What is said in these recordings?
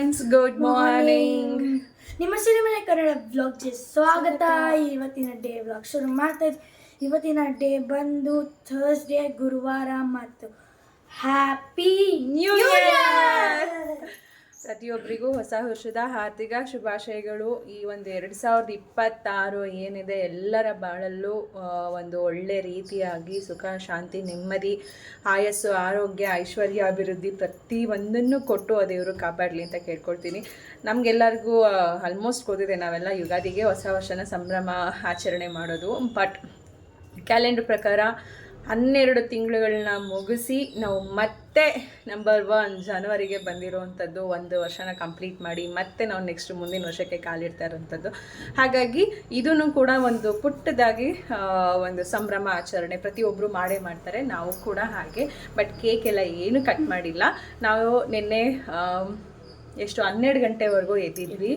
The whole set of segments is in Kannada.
ಫ್ರೆಂಡ್ಸ್ ಗುಡ್ ಮಾರ್ನಿಂಗ್ ನಿಮ್ಮ ಸಿರಿಮನೆ ಕನ್ನಡ ಬ್ಲಾಗ್ಗೆ ಸ್ವಾಗತ. ಇವತ್ತಿನ ಡೇ ಬ್ಲಾಗ್ ಶುರು ಮಾಡ್ತಾ ಇದ್ವಿ ಇವತ್ತಿನ ಡೇ ಬಂದು ಥರ್ಸ್ಡೇ ಗುರುವಾರ ಮತ್ತು ಹ್ಯಾಪಿ ನ್ಯೂ ನ್ಯೂ ಇಯರ್ ಪ್ರತಿಯೊಬ್ಬರಿಗೂ ಹೊಸ ವರ್ಷದ ಹಾರ್ದಿಕ ಶುಭಾಶಯಗಳು. ಈ ಒಂದು ಎರಡು ಸಾವಿರದ ಇಪ್ಪತ್ತಾರು ಏನಿದೆ, ಎಲ್ಲರ ಬಾಳಲ್ಲೂ ಒಂದು ಒಳ್ಳೆ ರೀತಿಯಾಗಿ ಸುಖ, ಶಾಂತಿ, ನೆಮ್ಮದಿ, ಆಯಸ್ಸು, ಆರೋಗ್ಯ, ಐಶ್ವರ್ಯ, ಅಭಿವೃದ್ಧಿ ಪ್ರತಿಯೊಂದನ್ನು ಕೊಟ್ಟು ದೇವರು ಕಾಪಾಡಲಿ ಅಂತ ಕೇಳ್ಕೊಳ್ತೀನಿ. ನಮಗೆಲ್ಲರಿಗೂ ಆಲ್ಮೋಸ್ಟ್ ಗೊತ್ತಿದೆ, ನಾವೆಲ್ಲ ಯುಗಾದಿಗೆ ಹೊಸ ವರ್ಷನ ಸಂಭ್ರಮ ಆಚರಣೆ ಮಾಡೋದು. ಬಟ್ ಕ್ಯಾಲೆಂಡರ್ ಪ್ರಕಾರ ಹನ್ನೆರಡು ತಿಂಗಳುಗಳನ್ನ ಮುಗಿಸಿ ನಾವು ಮತ್ತೆ ನಂಬರ್ ಒನ್ ಜನವರಿಗೆ ಬಂದಿರುವಂಥದ್ದು ಒಂದು ವರ್ಷನ ಕಂಪ್ಲೀಟ್ ಮಾಡಿ ಮತ್ತೆ ನಾವು ನೆಕ್ಸ್ಟ್ ಮುಂದಿನ ವರ್ಷಕ್ಕೆ ಕಾಲಿಡ್ತಾ ಇರೋಂಥದ್ದು ಹಾಗಾಗಿ ಇದನ್ನು ಕೂಡ ಒಂದು ಪುಟ್ಟದಾಗಿ ಒಂದು ಸಂಭ್ರಮ ಆಚರಣೆ ಪ್ರತಿಯೊಬ್ಬರು ಮಾಡೇ ಮಾಡ್ತಾರೆ. ನಾವು ಕೂಡ ಹಾಗೆ ಬಟ್ ಕೇಕ್ ಎಲ್ಲ ಏನು ಕಟ್ ಮಾಡಿಲ್ಲ. ನಾವು ನಿನ್ನೆ ಎಷ್ಟು ಹನ್ನೆರಡು ಗಂಟೆವರೆಗೂ ಎದ್ದಿದ್ವಿ.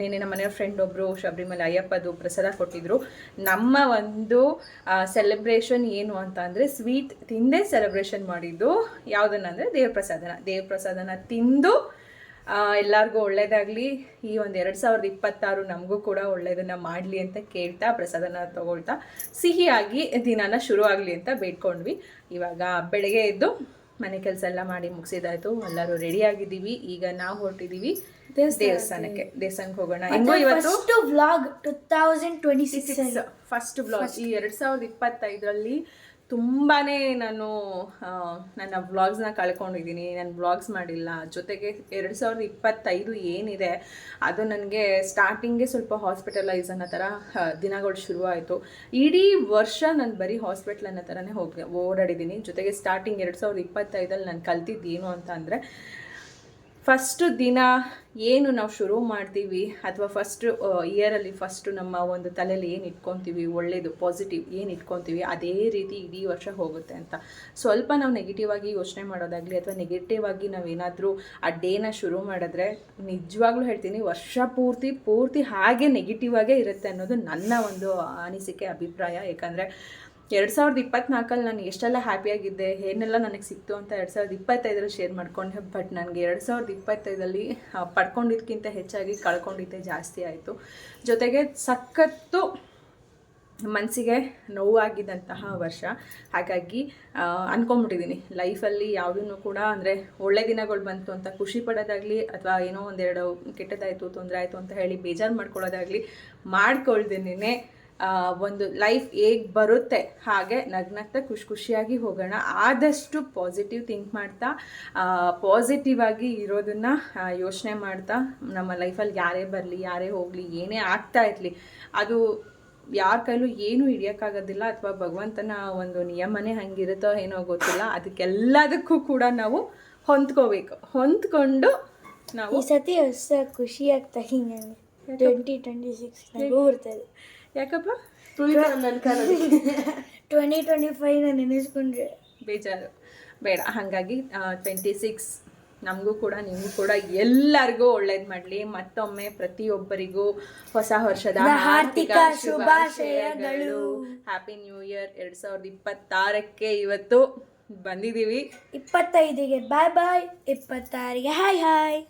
ನಿನ್ನೆ ನಮ್ಮ ಮನೆಯ ಫ್ರೆಂಡ್ ಒಬ್ಬರು ಶಬರಿಮಲೆ ಅಯ್ಯಪ್ಪದು ಪ್ರಸಾದ ಕೊಟ್ಟಿದ್ರು. ನಮ್ಮ ಒಂದು ಸೆಲೆಬ್ರೇಷನ್ ಏನು ಅಂತ ಅಂದರೆ ಸ್ವೀಟ್ ತಿಂದೇ ಸೆಲೆಬ್ರೇಷನ್ ಮಾಡಿದ್ದು ಯಾವುದನ್ನ ಅಂದರೆ ದೇವ್ರ ಪ್ರಸಾದನ ದೇವ್ರ ಪ್ರಸಾದನ ತಿಂದು ಎಲ್ಲರಿಗೂ ಒಳ್ಳೇದಾಗಲಿ. ಈ ಒಂದು ಎರಡು ಸಾವಿರದ ಇಪ್ಪತ್ತಾರು ನಮಗೂ ಕೂಡ ಒಳ್ಳೆಯದನ್ನು ಮಾಡಲಿ ಅಂತ ಕೇಳ್ತಾ, ಪ್ರಸಾದನ ತಗೊಳ್ತಾ, ಸಿಹಿಯಾಗಿ ದಿನಾನ ಶುರು ಅಂತ ಬೇಡ್ಕೊಂಡ್ವಿ. ಇವಾಗ ಬೆಳಗ್ಗೆ ಎದ್ದು ಮನೆ ಕೆಲಸ ಎಲ್ಲ ಮಾಡಿ ಮುಗಿಸಿದಾಯ್ತು. ಎಲ್ಲರೂ ರೆಡಿ ಆಗಿದ್ದೀವಿ. ಈಗ ನಾವು ಹೊರಟಿದ್ದೀವಿ ದೇವಸ್ಥಾನಕ್ಕೆ. ದೇವಸ್ಥಾನಕ್ಕೆ. ಹೋಗೋಣ. ಹೆಂಗೋ ಇವತ್ತು first vlog two thousand twenty six first blog ಈ ಎರಡು ಸಾವಿರದ ಇಪ್ಪತ್ತೈದರಲ್ಲಿ ತುಂಬಾನೇ ನಾನು ನನ್ನ ವ್ಲಾಗ್ಸ್ನ ಕಳ್ಕೊಂಡಿದ್ದೀನಿ, ನಾನು ವ್ಲಾಗ್ಸ್ ಮಾಡಿಲ್ಲ. ಜೊತೆಗೆ ಎರಡು ಸಾವಿರದ ಇಪ್ಪತ್ತೈದು ಏನಿದೆ, ಅದು ನನಗೆ ಸ್ಟಾರ್ಟಿಂಗೇ ಸ್ವಲ್ಪ ಹಾಸ್ಪಿಟಲೈಸ್ ಅನ್ನೋ ಥರ ದಿನಗಳು ಶುರುವಾಯಿತು. ಇಡೀ ವರ್ಷ ನಾನು ಬರೀ ಹಾಸ್ಪಿಟ್ಲ್ ಅನ್ನೋ ಥರನೇ ಹೋಗಿ, ಓಡಾಡಿದ್ದೀನಿ. ಜೊತೆಗೆ ಸ್ಟಾರ್ಟಿಂಗ್ ಎರಡು ಸಾವಿರದ ಇಪ್ಪತ್ತೈದಲ್ಲಿ ನಾನು ಕಲ್ತಿದ್ದು ಏನು ಅಂತ ಅಂದರೆ ಫಸ್ಟ್ ದಿನ ಏನು ನಾವು ಶುರು ಮಾಡ್ತೀವಿ ಅಥವಾ ಫಸ್ಟ್ ಇಯರಲ್ಲಿ ಫಸ್ಟು ನಮ್ಮ ಒಂದು ತಲೆಯಲ್ಲಿ ಏನು ಇಟ್ಕೊತೀವಿ ಒಳ್ಳೆಯದು ಪಾಸಿಟಿವ್ ಏನು ಇಟ್ಕೊತೀವಿ, ಅದೇ ರೀತಿ ಇಡೀ ವರ್ಷ ಹೋಗುತ್ತೆ ಅಂತ. ಸ್ವಲ್ಪ ನಾವು ನೆಗೆಟಿವ್ ಆಗಿ ಯೋಚನೆ ಮಾಡೋದಾಗಲಿ ಅಥವಾ ನೆಗೆಟಿವ್ ಆಗಿ ನಾವೇನಾದರೂ ಆ ಡೇನ ಶುರು ಮಾಡಿದ್ರೆ ನಿಜವಾಗ್ಲೂ ಹೇಳ್ತೀನಿ ವರ್ಷ ಪೂರ್ತಿ ಪೂರ್ತಿ ಹಾಗೆ ನೆಗೆಟಿವ್ ಆಗೇ ಇರುತ್ತೆ ಅನ್ನೋದು ನನ್ನ ಒಂದು ಅನಿಸಿಕೆ, ಅಭಿಪ್ರಾಯ. ಯಾಕಂದರೆ ಎರಡು ಸಾವಿರದ ಇಪ್ಪತ್ನಾಲ್ಕಲ್ಲಿ ನಾನು ಎಷ್ಟೆಲ್ಲ ಹ್ಯಾಪಿಯಾಗಿದ್ದೆ ಏನೆಲ್ಲ ನನಗೆ ಸಿಕ್ತು ಅಂತ ಎರಡು ಸಾವಿರದ ಇಪ್ಪತ್ತೈದರಲ್ಲಿ ಶೇರ್ ಮಾಡ್ಕೊಂಡೆ. ಬಟ್ ನನಗೆ ಎರಡು ಸಾವಿರದ ಇಪ್ಪತ್ತೈದಲ್ಲಿ ಪಡ್ಕೊಂಡಿದ್ದಕ್ಕಿಂತ ಹೆಚ್ಚಾಗಿ ಕಳ್ಕೊಂಡಿದ್ದೆ, ಜಾಸ್ತಿ ಆಯಿತು. ಜೊತೆಗೆ ಸಖತ್ತು ಮನಸ್ಸಿಗೆ ನೋವಾಗಿದ್ದಂತಹ ವರ್ಷ. ಹಾಗಾಗಿ ಅಂದ್ಕೊಂಬಿಟ್ಟಿದ್ದೀನಿ ಲೈಫಲ್ಲಿ ಯಾವುದನ್ನು ಕೂಡ ಅಂದರೆ ಒಳ್ಳೆ ದಿನಗಳು ಬಂತು ಅಂತ, ಖುಷಿ ಪಡೋದಾಗಲಿ ಅಥವಾ ಏನೋ ಒಂದೆರಡು ಕೆಟ್ಟದಾಯಿತು, ತೊಂದರೆ ಆಯಿತು ಅಂತ ಹೇಳಿ ಬೇಜಾರು ಮಾಡ್ಕೊಳ್ಳೋದಾಗಲಿ ಮಾಡ್ಕೊಳ್ದೇನೆ ಒಂದು ಲೈಫ್ ಹೇಗೆ ಬರುತ್ತೆ ಹಾಗೆ ನಗ್ನಗ್ತಾ ಖುಷಿ ಖುಷಿಯಾಗಿ ಹೋಗೋಣ. ಆದಷ್ಟು ಪಾಸಿಟಿವ್ ಥಿಂಕ್ ಮಾಡ್ತಾ ಪಾಸಿಟಿವ್ ಆಗಿ ಇರೋದನ್ನ ಯೋಚನೆ ಮಾಡ್ತಾ ನಮ್ಮ ಲೈಫಲ್ಲಿ ಯಾರೇ ಬರಲಿ ಯಾರೇ ಹೋಗಲಿ ಏನೇ ಆಗ್ತಾ ಇರಲಿ ಅದು ಯಾರ ಕೈಲೂ ಏನೂ ಹಿಡಿಯೋಕ್ಕಾಗೋದಿಲ್ಲ ಅಥವಾ ಭಗವಂತನ ಒಂದು ನಿಯಮನೇ ಹಂಗಿರುತ್ತೋ ಏನೋ ಗೊತ್ತಿಲ್ಲ ಅದಕ್ಕೆಲ್ಲದಕ್ಕೂ ಕೂಡ ನಾವು ಹೊಂದ್ಕೋಬೇಕು. ಹೊಂದ್ಕೊಂಡು ನಾವು ಈ ಸತಿ ಹೊಸ ಖುಷಿ ಆಗ್ತಾ ಹಿಂಗೆ ಟ್ವೆಂಟಿ ಟ್ವೆಂಟಿ ಸಿಕ್ಸ್ ಬರ್ತದೆ ಯಾಕಪ್ಪ? ಟ್ವೆಂಟಿ ಟ್ವೆಂಟಿ ಫೈವ್ ನಾನು ನೆನೆಸ್ಕೊಂಡ್ರೆ. ಬೇಜಾರು. ಬೇಡ ಹಾಗಾಗಿ ಟ್ವೆಂಟಿ ಸಿಕ್ಸ್ ನಮಗೂ ಕೂಡ ನಿಮಗೂ ಕೂಡ ಎಲ್ಲರಿಗೂ ಒಳ್ಳೇದು ಮಾಡಲಿ. ಮತ್ತೊಮ್ಮೆ ಪ್ರತಿಯೊಬ್ಬರಿಗೂ ಹೊಸ ವರ್ಷದ ಹಾರ್ದಿಕ ಶುಭಾಶಯಗಳು. ಹ್ಯಾಪಿ ನ್ಯೂ ಇಯರ್ ಎರಡು ಸಾವಿರದ ಇಪ್ಪತ್ತಾರಕ್ಕೆ ಇವತ್ತು ಬಂದಿದ್ದೀವಿ. ಇಪ್ಪತ್ತೈದಿಗೆ. ಬಾಯ್ ಬಾಯ್ ಇಪ್ಪತ್ತಾರಿಗೆ. ಹಾಯ್ ಹಾಯ್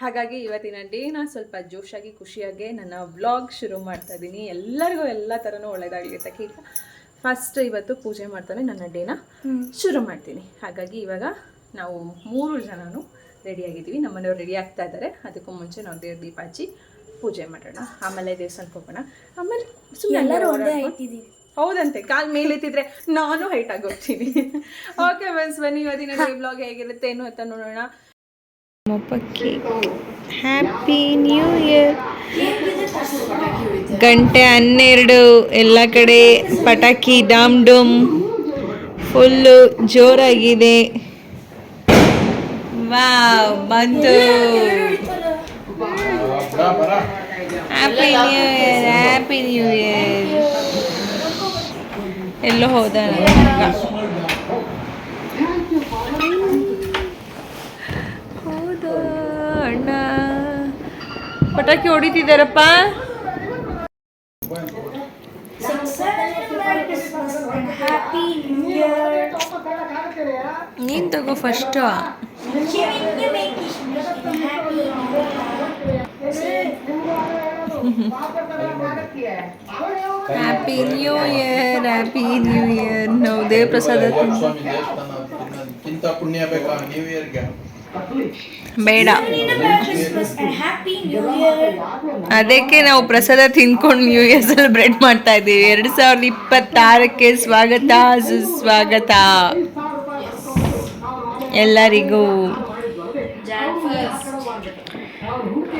ಹಾಗಾಗಿ ಇವತ್ತಿನ ಡೇನ ಸ್ವಲ್ಪ ಜೋಶಾಗಿ ಖುಷಿಯಾಗಿ ನನ್ನ ವ್ಲಾಗ್ ಶುರು ಮಾಡ್ತಾ ಇದ್ದೀನಿ. ಎಲ್ಲರಿಗೂ ಎಲ್ಲ ಥರನೂ ಒಳ್ಳೇದಾಗಲಿ ಅಂತ ಈಗ ಫಸ್ಟ್ ಇವತ್ತು ಪೂಜೆ ಮಾಡ್ತಾನೆ ನನ್ನ ಡೇನ ಶುರು ಮಾಡ್ತೀನಿ. ಹಾಗಾಗಿ ಇವಾಗ ನಾವು ಮೂರು ಜನನು ರೆಡಿಯಾಗಿದ್ದೀವಿ ನಮ್ಮ ಮನೆಯವ್ರು ರೆಡಿ ಆಗ್ತಾ ಇದ್ದಾರೆ. ಅದಕ್ಕೂ ಮುಂಚೆ ನಾವು ದೇವ್ರ ದೀಪ ಹಚ್ಚಿ ಪೂಜೆ ಮಾಡೋಣ. ಆಮೇಲೆ ದೇವಸ್ಥಾನಕ್ಕೆ ಹೋಗೋಣ. ಆಮೇಲೆ ಸುಮ್ಮನೆ ಎಲ್ಲರೂ ಇಟ್ಟಿದ್ದೀವಿ ಹೌದಂತೆ. ಕಾಲ್ ಮೇಲೆತ್ತಿದ್ರೆ ನಾನು ಹೈಟ್ ಆಗೋಗ್ತೀನಿ ಓಕೆ ಬನ್ಸ್ ಬನ್ನಿ. ಇವತ್ತಿನ ಬ್ಲಾಗ್ ಹೇಗಿರುತ್ತೆ ಏನು ಅಂತ ನೋಡೋಣ. ಮೊಪ್ಪಕ್ಕಿ ಹ್ಯಾಪಿ ನ್ಯೂ ಇಯರ್ ಗಂಟೆ ಹನ್ನೆರಡು, ಎಲ್ಲ ಕಡೆ ಪಟಾಕಿ ಡಾಮ್ ಡೂಮ್, ಫುಲ್ಲು ಜೋರಾಗಿದೆ. ವಾವ್ ಬಂತು happy new year happy new year ಎಲ್ಲೋ ಹೌದಾ ಅಣ್ಣ. ಪಟಾಕಿ ಹೊಡಿತಿದ್ದಾರಪ್ಪ. ನೀನ್ ತಗೋ first happy new year happy new year ನಾವು ದೇವ್ರ ಪ್ರಸಾದ ತಿಂತ ಪುಣ್ಯ ಬೇಕಾ? ನ್ಯೂ ಇಯರ್ಗೆ ಬೇಡ. ಅದಕ್ಕೆ ನಾವು ಪ್ರಸಾದ ತಿನ್ಕೊಂಡು ನ್ಯೂ ಇಯರ್ ಸೆಲೆಬ್ರೇಟ್ ಮಾಡ್ತಾ ಇದ್ದೀವಿ. ಎರಡು ಸಾವಿರದ ಇಪ್ಪತ್ತಾರಕ್ಕೆ ಸ್ವಾಗತ, ಸುಸ್ವಾಗತ. ಎಲ್ಲರಿಗೂ.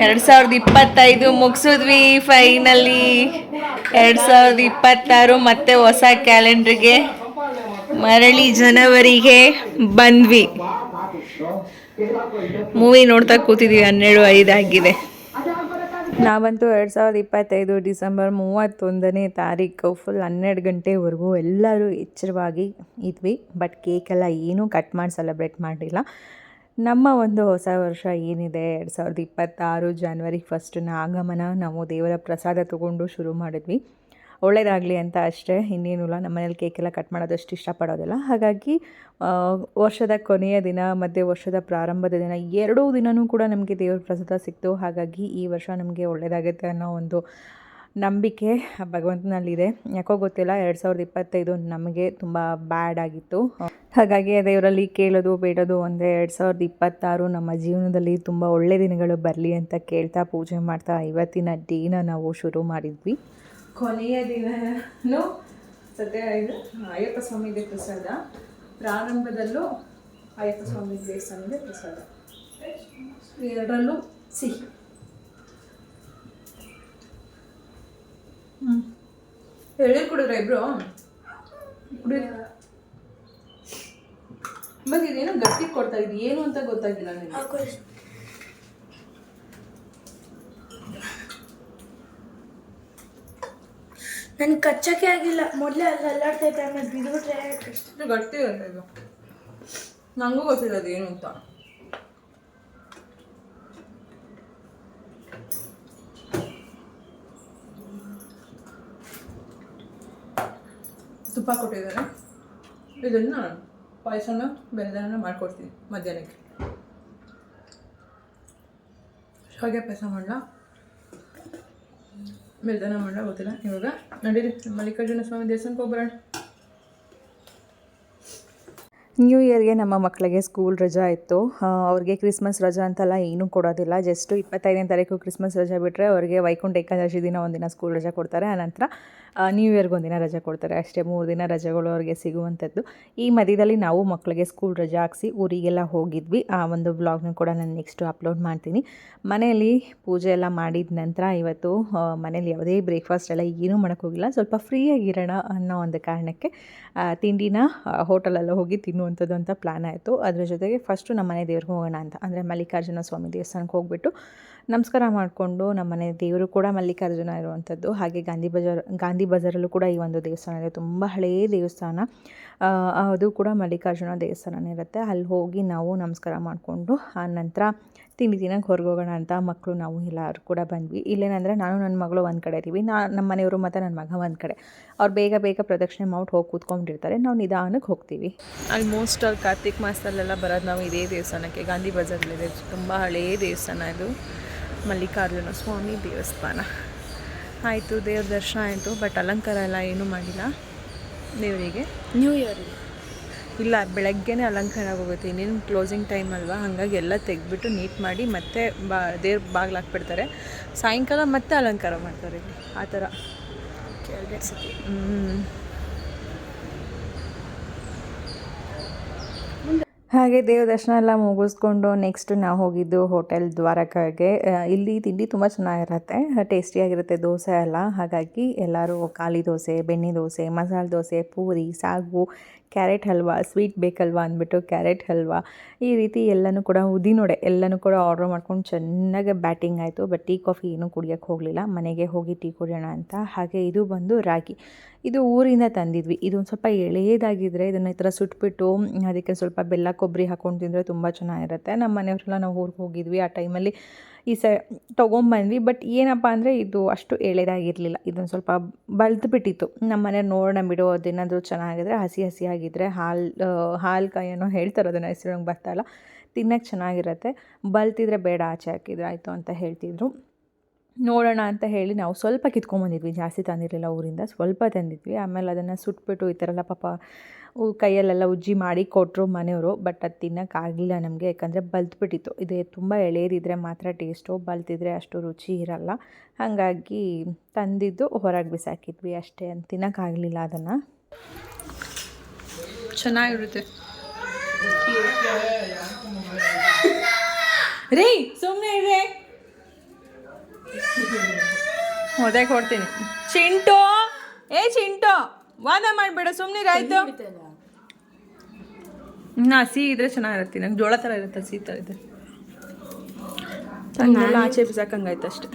ಎರಡು ಸಾವಿರದ ಇಪ್ಪತ್ತೈದು ಮುಗಿಸಿದ್ವಿ ಫೈನಲಿ ಎರಡು ಸಾವಿರದ ಇಪ್ಪತ್ತಾರು ಮತ್ತೆ ಹೊಸ ಕ್ಯಾಲೆಂಡ್ರಿಗೆ ಮರಳಿ ಜನವರಿಗೆ ಬಂದ್ವಿ. ಮೂವಿ ನೋಡ್ತಾ ಕೂತಿದ್ದೀವಿ ಹನ್ನೆರಡು ಐದಾಗಿದೆ ನಾವಂತೂ ಎರಡು ಸಾವಿರದ ಇಪ್ಪತ್ತೈದು ಡಿಸೆಂಬರ್ ಮೂವತ್ತೊಂದನೇ ತಾರೀಕು ಫುಲ್ ಹನ್ನೆರಡು ಗಂಟೆವರೆಗೂ ಎಲ್ಲರೂ ಎಚ್ಚರವಾಗಿ ಇದ್ವಿ. ಬಟ್ ಕೇಕೆಲ್ಲ ಏನೂ ಕಟ್ ಮಾಡಿ ಸೆಲೆಬ್ರೇಟ್ ಮಾಡಲಿಲ್ಲ. ನಮ್ಮ ಒಂದು ಹೊಸ ವರ್ಷ ಏನಿದೆ, ಎರಡು ಸಾವಿರದ ಇಪ್ಪತ್ತಾರು ಜಾನ್ವರಿ ಫಸ್ಟನ್ನ ಆಗಮನ ನಾವು ದೇವರ ಪ್ರಸಾದ ತಗೊಂಡು ಶುರು ಮಾಡಿದ್ವಿ. ಒಳ್ಳೇದಾಗಲಿ ಅಂತ ಅಷ್ಟೇ. ಇನ್ನೇನು ಇಲ್ಲ ನಮ್ಮ ಮನೇಲಿ ಕೇಕೆಲ್ಲ ಕಟ್ ಮಾಡೋದಷ್ಟು ಇಷ್ಟಪಡೋದಿಲ್ಲ. ಹಾಗಾಗಿ ವರ್ಷದ ಕೊನೆಯ ದಿನ ಮತ್ತು ವರ್ಷದ ಪ್ರಾರಂಭದ ದಿನ, ಎರಡೂ ದಿನವೂ ಕೂಡ ನಮಗೆ ದೇವ್ರ ಪ್ರಸಾದ ಸಿಕ್ತು. ಹಾಗಾಗಿ, ಈ ವರ್ಷ ನಮಗೆ ಒಳ್ಳೆಯದಾಗುತ್ತೆ ಅನ್ನೋ ಒಂದು ನಂಬಿಕೆ ಭಗವಂತನಲ್ಲಿದೆ. ಯಾಕೋ ಗೊತ್ತಿಲ್ಲ, ಎರಡು ಸಾವಿರದ ಇಪ್ಪತ್ತೈದು ನಮಗೆ ತುಂಬ ಬ್ಯಾಡ್ ಆಗಿತ್ತು. ಹಾಗಾಗಿ, ದೇವರಲ್ಲಿ ಕೇಳೋದು, ಬೇಡೋದು ಒಂದೇ, ಎರಡು ಸಾವಿರದ ಇಪ್ಪತ್ತಾರು ನಮ್ಮ ಜೀವನದಲ್ಲಿ ತುಂಬ ಒಳ್ಳೆ ದಿನಗಳು ಬರಲಿ ಅಂತ ಕೇಳ್ತಾ ಪೂಜೆ ಮಾಡ್ತಾ ಇವತ್ತಿನ ಡೇನ ನಾವು ಶುರು ಮಾಡಿದ್ವಿ. ಕೊನೆಯ ದಿನನೂ ಸತ್ಯ ಇದು, ಅಯ್ಯಪ್ಪ ಸ್ವಾಮಿಗೆ ಪ್ರಸಾದ. ಪ್ರಾರಂಭದಲ್ಲೂ ಅಯ್ಯಪ್ಪ ಸ್ವಾಮಿ ದೇವಸ್ಥಾನದ ಪ್ರಸಾದ. ಎರಡರಲ್ಲೂ ಸಿಹಿ. ಹ್ಞೂ ಎಳ್ನೀರು ಕುಡಿದ್ರೆ ಇಬ್ರು? ಬಟ್ ಇದೇನೋ ಗಟ್ಟಿ ಕೊಡ್ತಾ ಇದ್ದೀನಿ ಏನು ಅಂತ ಗೊತ್ತಾಗಿಲ್ಲ ನನಗೆ ನನ್ಗೆ ಕಚ್ಚಕ್ಕೆ ಆಗಿಲ್ಲ. ಮೊದಲೇ ಅಲ್ಲಿ ಅಲ್ಲಾಡ್ತಾ ಇದ್ದೆ, ಆಮೇಲೆ ಬಿದ್ದುಬಿಟ್ರೆ ಎಷ್ಟು ಗಟ್ಟಿ ಇರುತ್ತೆ ಇದು. ನನಗೂ ಗೊತ್ತಿಲ್ಲ ಅದು ಏನು ಅಂತ. ತುಪ್ಪ ಕೊಟ್ಟಿದ್ದಾರೆ. ಇದನ್ನು ಪಾಯಸನ, ಬೆಲ್ಲನ ಮಾಡ್ಕೊಡ್ತೀನಿ ಮಧ್ಯಾಹ್ನಕ್ಕೆ. ಹಾಗೆ ಪಾಯಸ ಮಾಡಲ? ಬೆಲ್ಲನ ಮಾಡ ಗೊತ್ತಿಲ್ಲ. ಇವಾಗ ನಡೀರಿ, ಮಲ್ಲಿಕಾರ್ಜುನ ಸ್ವಾಮಿ ದೇವಸ್ಥಾನಕ್ಕೆ ಹೋಗ್ಬರೋಣ. ನ್ಯೂ ಇಯರ್ಗೆ ನಮ್ಮ ಮಕ್ಕಳಿಗೆ ಸ್ಕೂಲ್ ರಜಾ ಇತ್ತು. ಅವ್ರಿಗೆ ಕ್ರಿಸ್ಮಸ್ ರಜಾ ಅಂತೆಲ್ಲ ಏನೂ ಕೊಡೋದಿಲ್ಲ. ಜಸ್ಟು ಇಪ್ಪತ್ತೈದನೇ ತಾರೀಕು ಕ್ರಿಸ್ಮಸ್ ರಜಾ ಬಿಟ್ಟರೆ ಅವ್ರಿಗೆ ವೈಕುಂಠ ಏಕಾದಶಿ ದಿನ ಒಂದಿನ ಸ್ಕೂಲ್ ರಜಾ ಕೊಡ್ತಾರೆ. ಆನಂತರ ನ್ಯೂ ಇಯರ್ಗೆ ಒಂದಿನ ರಜೆ ಕೊಡ್ತಾರೆ. ಅಷ್ಟೇ ಮೂರು ದಿನ ರಜೆಗಳು ಅವ್ರಿಗೆ ಸಿಗುವಂಥದ್ದು. ಈ ಮಧ್ಯದಲ್ಲಿ ನಾವು ಮಕ್ಕಳಿಗೆ ಸ್ಕೂಲ್ ರಜೆ ಹಾಕ್ಸಿ ಊರಿಗೆಲ್ಲ ಹೋಗಿದ್ವಿ. ಆ ಒಂದು ಬ್ಲಾಗ್ನ ಕೂಡ ನಾನು ನೆಕ್ಸ್ಟು ಅಪ್ಲೋಡ್ ಮಾಡ್ತೀನಿ. ಮನೆಯಲ್ಲಿ ಪೂಜೆ ಎಲ್ಲ ಮಾಡಿದ ನಂತರ ಇವತ್ತು ಮನೇಲಿ ಯಾವುದೇ ಬ್ರೇಕ್ಫಾಸ್ಟ್ ಎಲ್ಲ ಏನೂ ಮಾಡೋಕ್ಕೋಗಿಲ್ಲ ಸ್ವಲ್ಪ ಫ್ರೀಯಾಗಿರೋಣ ಅನ್ನೋ ಒಂದು ಕಾರಣಕ್ಕೆ ತಿಂಡಿನ ಹೋಟೆಲಲ್ಲಿ ಹೋಗಿ ತಿನ್ನುವಂಥದ್ದು ಅಂತ ಪ್ಲ್ಯಾನ್ ಆಯಿತು. ಅದ್ರ ಜೊತೆಗೆ ಫಸ್ಟು ನಮ್ಮ ಮನೆ ದೇವ್ರಿಗೆ ಹೋಗೋಣ ಅಂತ. ಅಂದರೆ ಮಲ್ಲಿಕಾರ್ಜುನ ಸ್ವಾಮಿ ದೇವಸ್ಥಾನಕ್ಕೆ ಹೋಗ್ಬಿಟ್ಟು ನಮಸ್ಕಾರ ಮಾಡಿಕೊಂಡು ನಮ್ಮ ಮನೆ ದೇವರು ಕೂಡ ಮಲ್ಲಿಕಾರ್ಜುನ ಇರುವಂಥದ್ದು. ಹಾಗೆ ಗಾಂಧಿ ಬಜಾರ್, ಗಾಂಧಿ ಬಜಾರಲ್ಲೂ ಕೂಡ ಈ ಒಂದು ದೇವಸ್ಥಾನ ಇದೆ. ತುಂಬ ಹಳೆಯ ದೇವಸ್ಥಾನ. ಅದು ಕೂಡ ಮಲ್ಲಿಕಾರ್ಜುನ ದೇವಸ್ಥಾನನೇ ಇರುತ್ತೆ. ಅಲ್ಲಿ ಹೋಗಿ ನಾವು ನಮಸ್ಕಾರ ಮಾಡಿಕೊಂಡು, ಆ ನಂತರ ತಿಂಡಿ ತಿನ್ನಕ್ಕೆ ಹೊರಗೆ ಹೋಗೋಣ ಅಂತ ಮಕ್ಕಳು ನಾವು ಎಲ್ಲರೂ ಕೂಡ ಬಂದ್ವಿ. ಇಲ್ಲೇನಂದರೆ ನಾನು ನನ್ನ ಮಗಳು ಒಂದು ಕಡೆ ಇದ್ದೀವಿ. ನಾ ನಮ್ಮ ಮನೆಯವರು ಮತ್ತು ನನ್ನ ಮಗ ಒಂದು ಕಡೆ. ಅವ್ರು ಬೇಗ ಬೇಗ ಪ್ರದಕ್ಷಿಣೆ ಮಾಡಿ ಹೋಗಿ ಕೂತ್ಕೊಂಡಿರ್ತಾರೆ ನಾವು ನಿಧಾನಕ್ಕೆ ಹೋಗ್ತೀವಿ. ಆಲ್ಮೋಸ್ಟ್ ಅಲ್ಲಿ ಕಾರ್ತಿಕ್ ಮಾಸದಲ್ಲೆಲ್ಲ ಬರೋದು ನಾವು ಇದೇ ದೇವಸ್ಥಾನಕ್ಕೆ. ಗಾಂಧಿ ಬಜಾರ್ಲಿದೆ ತುಂಬ ಹಳೆಯ ದೇವಸ್ಥಾನ ಇದು. ಮಲ್ಲಿಕಾರ್ಜುನ ಸ್ವಾಮಿ ದೇವಸ್ಥಾನ. ಆಯಿತು, ದೇವ್ರ ದರ್ಶನ ಆಯಿತು, ಬಟ್ ಅಲಂಕಾರ ಎಲ್ಲ ಏನೂ ಮಾಡಿಲ್ಲ. ದೇವರಿಗೆ. ನ್ಯೂ ಇಯರ್ ಇಲ್ಲ ಬೆಳಗ್ಗೆನೆ ಅಲಂಕಾರ ಆಗೋಗುತ್ತೆ. ಇನ್ನೇನು ಕ್ಲೋಸಿಂಗ್ ಟೈಮ್ ಅಲ್ವಾ? ಹಾಗಾಗಿ ಎಲ್ಲ ತೆಗೆದ್ಬಿಟ್ಟು ನೀಟ್ ಮಾಡಿ ಮತ್ತೆ ಬಾ ದೇವ್ರ ಬಾಗಿಲು ಹಾಕ್ಬಿಡ್ತಾರೆ. ಸಾಯಂಕಾಲ ಮತ್ತೆ ಅಲಂಕಾರ ಮಾಡ್ತಾರೆ ಇಲ್ಲಿ ಆ ಥರ. ಹಾಗೆ ದೇವ ದರ್ಶನ ಎಲ್ಲ ಮುಗಿಸ್ಕೊಂಡು ನೆಕ್ಸ್ಟ್ ನಾವು ಹೋಗಿದ್ದು ಹೋಟೆಲ್ ದ್ವಾರಕಾಗೆ. ಇಲ್ಲಿ ತಿಂಡಿ ತುಂಬ ಚೆನ್ನಾಗಿರುತ್ತೆ. ಟೇಸ್ಟಿಯಾಗಿರುತ್ತೆ ದೋಸೆ ಎಲ್ಲ. ಹಾಗಾಗಿ ಎಲ್ಲರೂ ಖಾಲಿ ದೋಸೆ ಬೆಣ್ಣೆ ದೋಸೆ ಮಸಾಲೆ ದೋಸೆ ಪೂರಿ ಸಾಗು ಕ್ಯಾರೆಟ್ ಹಲ್ವಾ, ಸ್ವೀಟ್ ಬೇಕಲ್ವಾ ಅಂದ್ಬಿಟ್ಟು ಕ್ಯಾರೆಟ್ ಹಲ್ವಾ, ಈ ರೀತಿ ಎಲ್ಲನೂ ಕೂಡ ಉದ್ದಿನೊಡೆ ಎಲ್ಲನೂ ಕೂಡ ಆರ್ಡ್ರ್ ಮಾಡ್ಕೊಂಡು ಚೆನ್ನಾಗಿ ಬ್ಯಾಟಿಂಗ್ ಆಯಿತು, ಬಟ್ ಟೀ ಕಾಫಿ ಏನೂ ಕುಡಿಯೋಕ್ಕೆ ಹೋಗಲಿಲ್ಲ. ಮನೆಗೆ ಹೋಗಿ ಟೀ ಕುಡಿಯೋಣ ಅಂತ. ಹಾಗೆ ಇದು ಬಂದು ರಾಗಿ. ಇದು ಊರಿಂದ ತಂದಿದ್ವಿ. ಇದೊಂದು ಸ್ವಲ್ಪ ಎಳೆಯದಾಗಿದ್ದರೆ ಇದನ್ನು ಈ ಥರ ಸುಟ್ಬಿಟ್ಟು ಅದಕ್ಕೆ ಸ್ವಲ್ಪ ಬೆಲ್ಲ, ಕೊಬ್ಬರಿ ಹಾಕೊಂಡು ತಿಂದರೆ ತುಂಬ ಚೆನ್ನಾಗಿರುತ್ತೆ. ನಮ್ಮ ಮನೆಯವರೆಲ್ಲ ನಾವು ಊರಿಗೆ ಹೋಗಿದ್ವಿ. ಆ ಟೈಮಲ್ಲಿ ಈ ಸ ತೊಗೊಂಬಂದ್ವಿ ಬಟ್ ಏನಪ್ಪ ಅಂದರೆ ಇದು ಅಷ್ಟು ಎಳೆದಾಗಿರಲಿಲ್ಲ. ಇದೊಂದು ಸ್ವಲ್ಪ ಬಲ್ತು ಬಿಟ್ಟಿತ್ತು ನಮ್ಮ ಮನೆ ನೋಡೋಣ ಬಿಡು, ಅದೇನಾದರೂ ಚೆನ್ನಾಗಿದ್ರೆ ಹಸಿ ಹಸಿ ಆಗಿದ್ದರೆ ಹಾಲು ಹಾಲು ಏನೋ ಹೇಳ್ತಾರೆ ಅದನ್ನು ಹೆಸರು ಬರ್ತಾ ಇಲ್ಲ. ತಿನ್ನೋಕ್ಕೆ ಚೆನ್ನಾಗಿರುತ್ತೆ. ಬಲ್ತಿದ್ರೆ ಬೇಡ, ಆಚೆ ಹಾಕಿದ್ರೆ ಆಯಿತು ಅಂತ ಹೇಳ್ತಿದ್ರು. ನೋಡೋಣ ಅಂತ ಹೇಳಿ ನಾವು ಸ್ವಲ್ಪ ಕಿತ್ಕೊಂಬಂದಿದ್ವಿ. ಜಾಸ್ತಿ ತಂದಿರಲಿಲ್ಲ ಊರಿಂದ. ಸ್ವಲ್ಪ ತಂದಿದ್ವಿ. ಆಮೇಲೆ ಅದನ್ನು ಸುಟ್ಬಿಟ್ಟು ಈ ಥರ ಎಲ್ಲ ಪಾಪ ಕೈಯಲ್ಲೆಲ್ಲ ಉಜ್ಜಿ ಮಾಡಿ ಕೊಟ್ಟರು ಮನೆಯವರು. ಬಟ್ ಅದು ತಿನ್ನೋಕ್ಕಾಗಲಿಲ್ಲ ನಮಗೆ. ಯಾಕಂದರೆ ಬಲ್ತ್ಬಿಟ್ಟಿತ್ತು. ಇದು ತುಂಬ ಎಳೆದಿದ್ರೆ ಮಾತ್ರ ಟೇಸ್ಟು ಬಲ್ತಿದ್ರೆ ಅಷ್ಟು ರುಚಿ ಇರಲ್ಲ. ಹಾಗಾಗಿ ತಂದಿದ್ದು ಹೊರಗೆ ಬಿಸಾಕಿದ್ವಿ ಅಷ್ಟೇ. ತಿನ್ನೋಕ್ಕಾಗಲಿಲ್ಲ ಅದನ್ನು. ಚೆನ್ನಾಗಿರುತ್ತೆ. ರೀ ಸುಮ್ಮನೆ ಇರ್ರಿ. ಹೋದೆ ಕೊಡ್ತೀನಿ. ಚಿಂಟು! ಏ ಚಿಂಟು ವಾದ ಮಾಡಬೇಡ ಸುಮ್ಮನೆ ಆಯ್ತು? ನಾ ಹಸಿ ಇದ್ರೆ ಚೆನ್ನಾಗಿರುತ್ತೆ ನಂಗೆ ಜೋಳ ಥರ ಇರುತ್ತೆ ಹಸಿ ಥರ ಇದೆ. ಹಂಗೆಲ್ಲ ಆಚೆ ಬಿಸಾಕಂಗಾಯ್ತು ಅಷ್ಟೆ.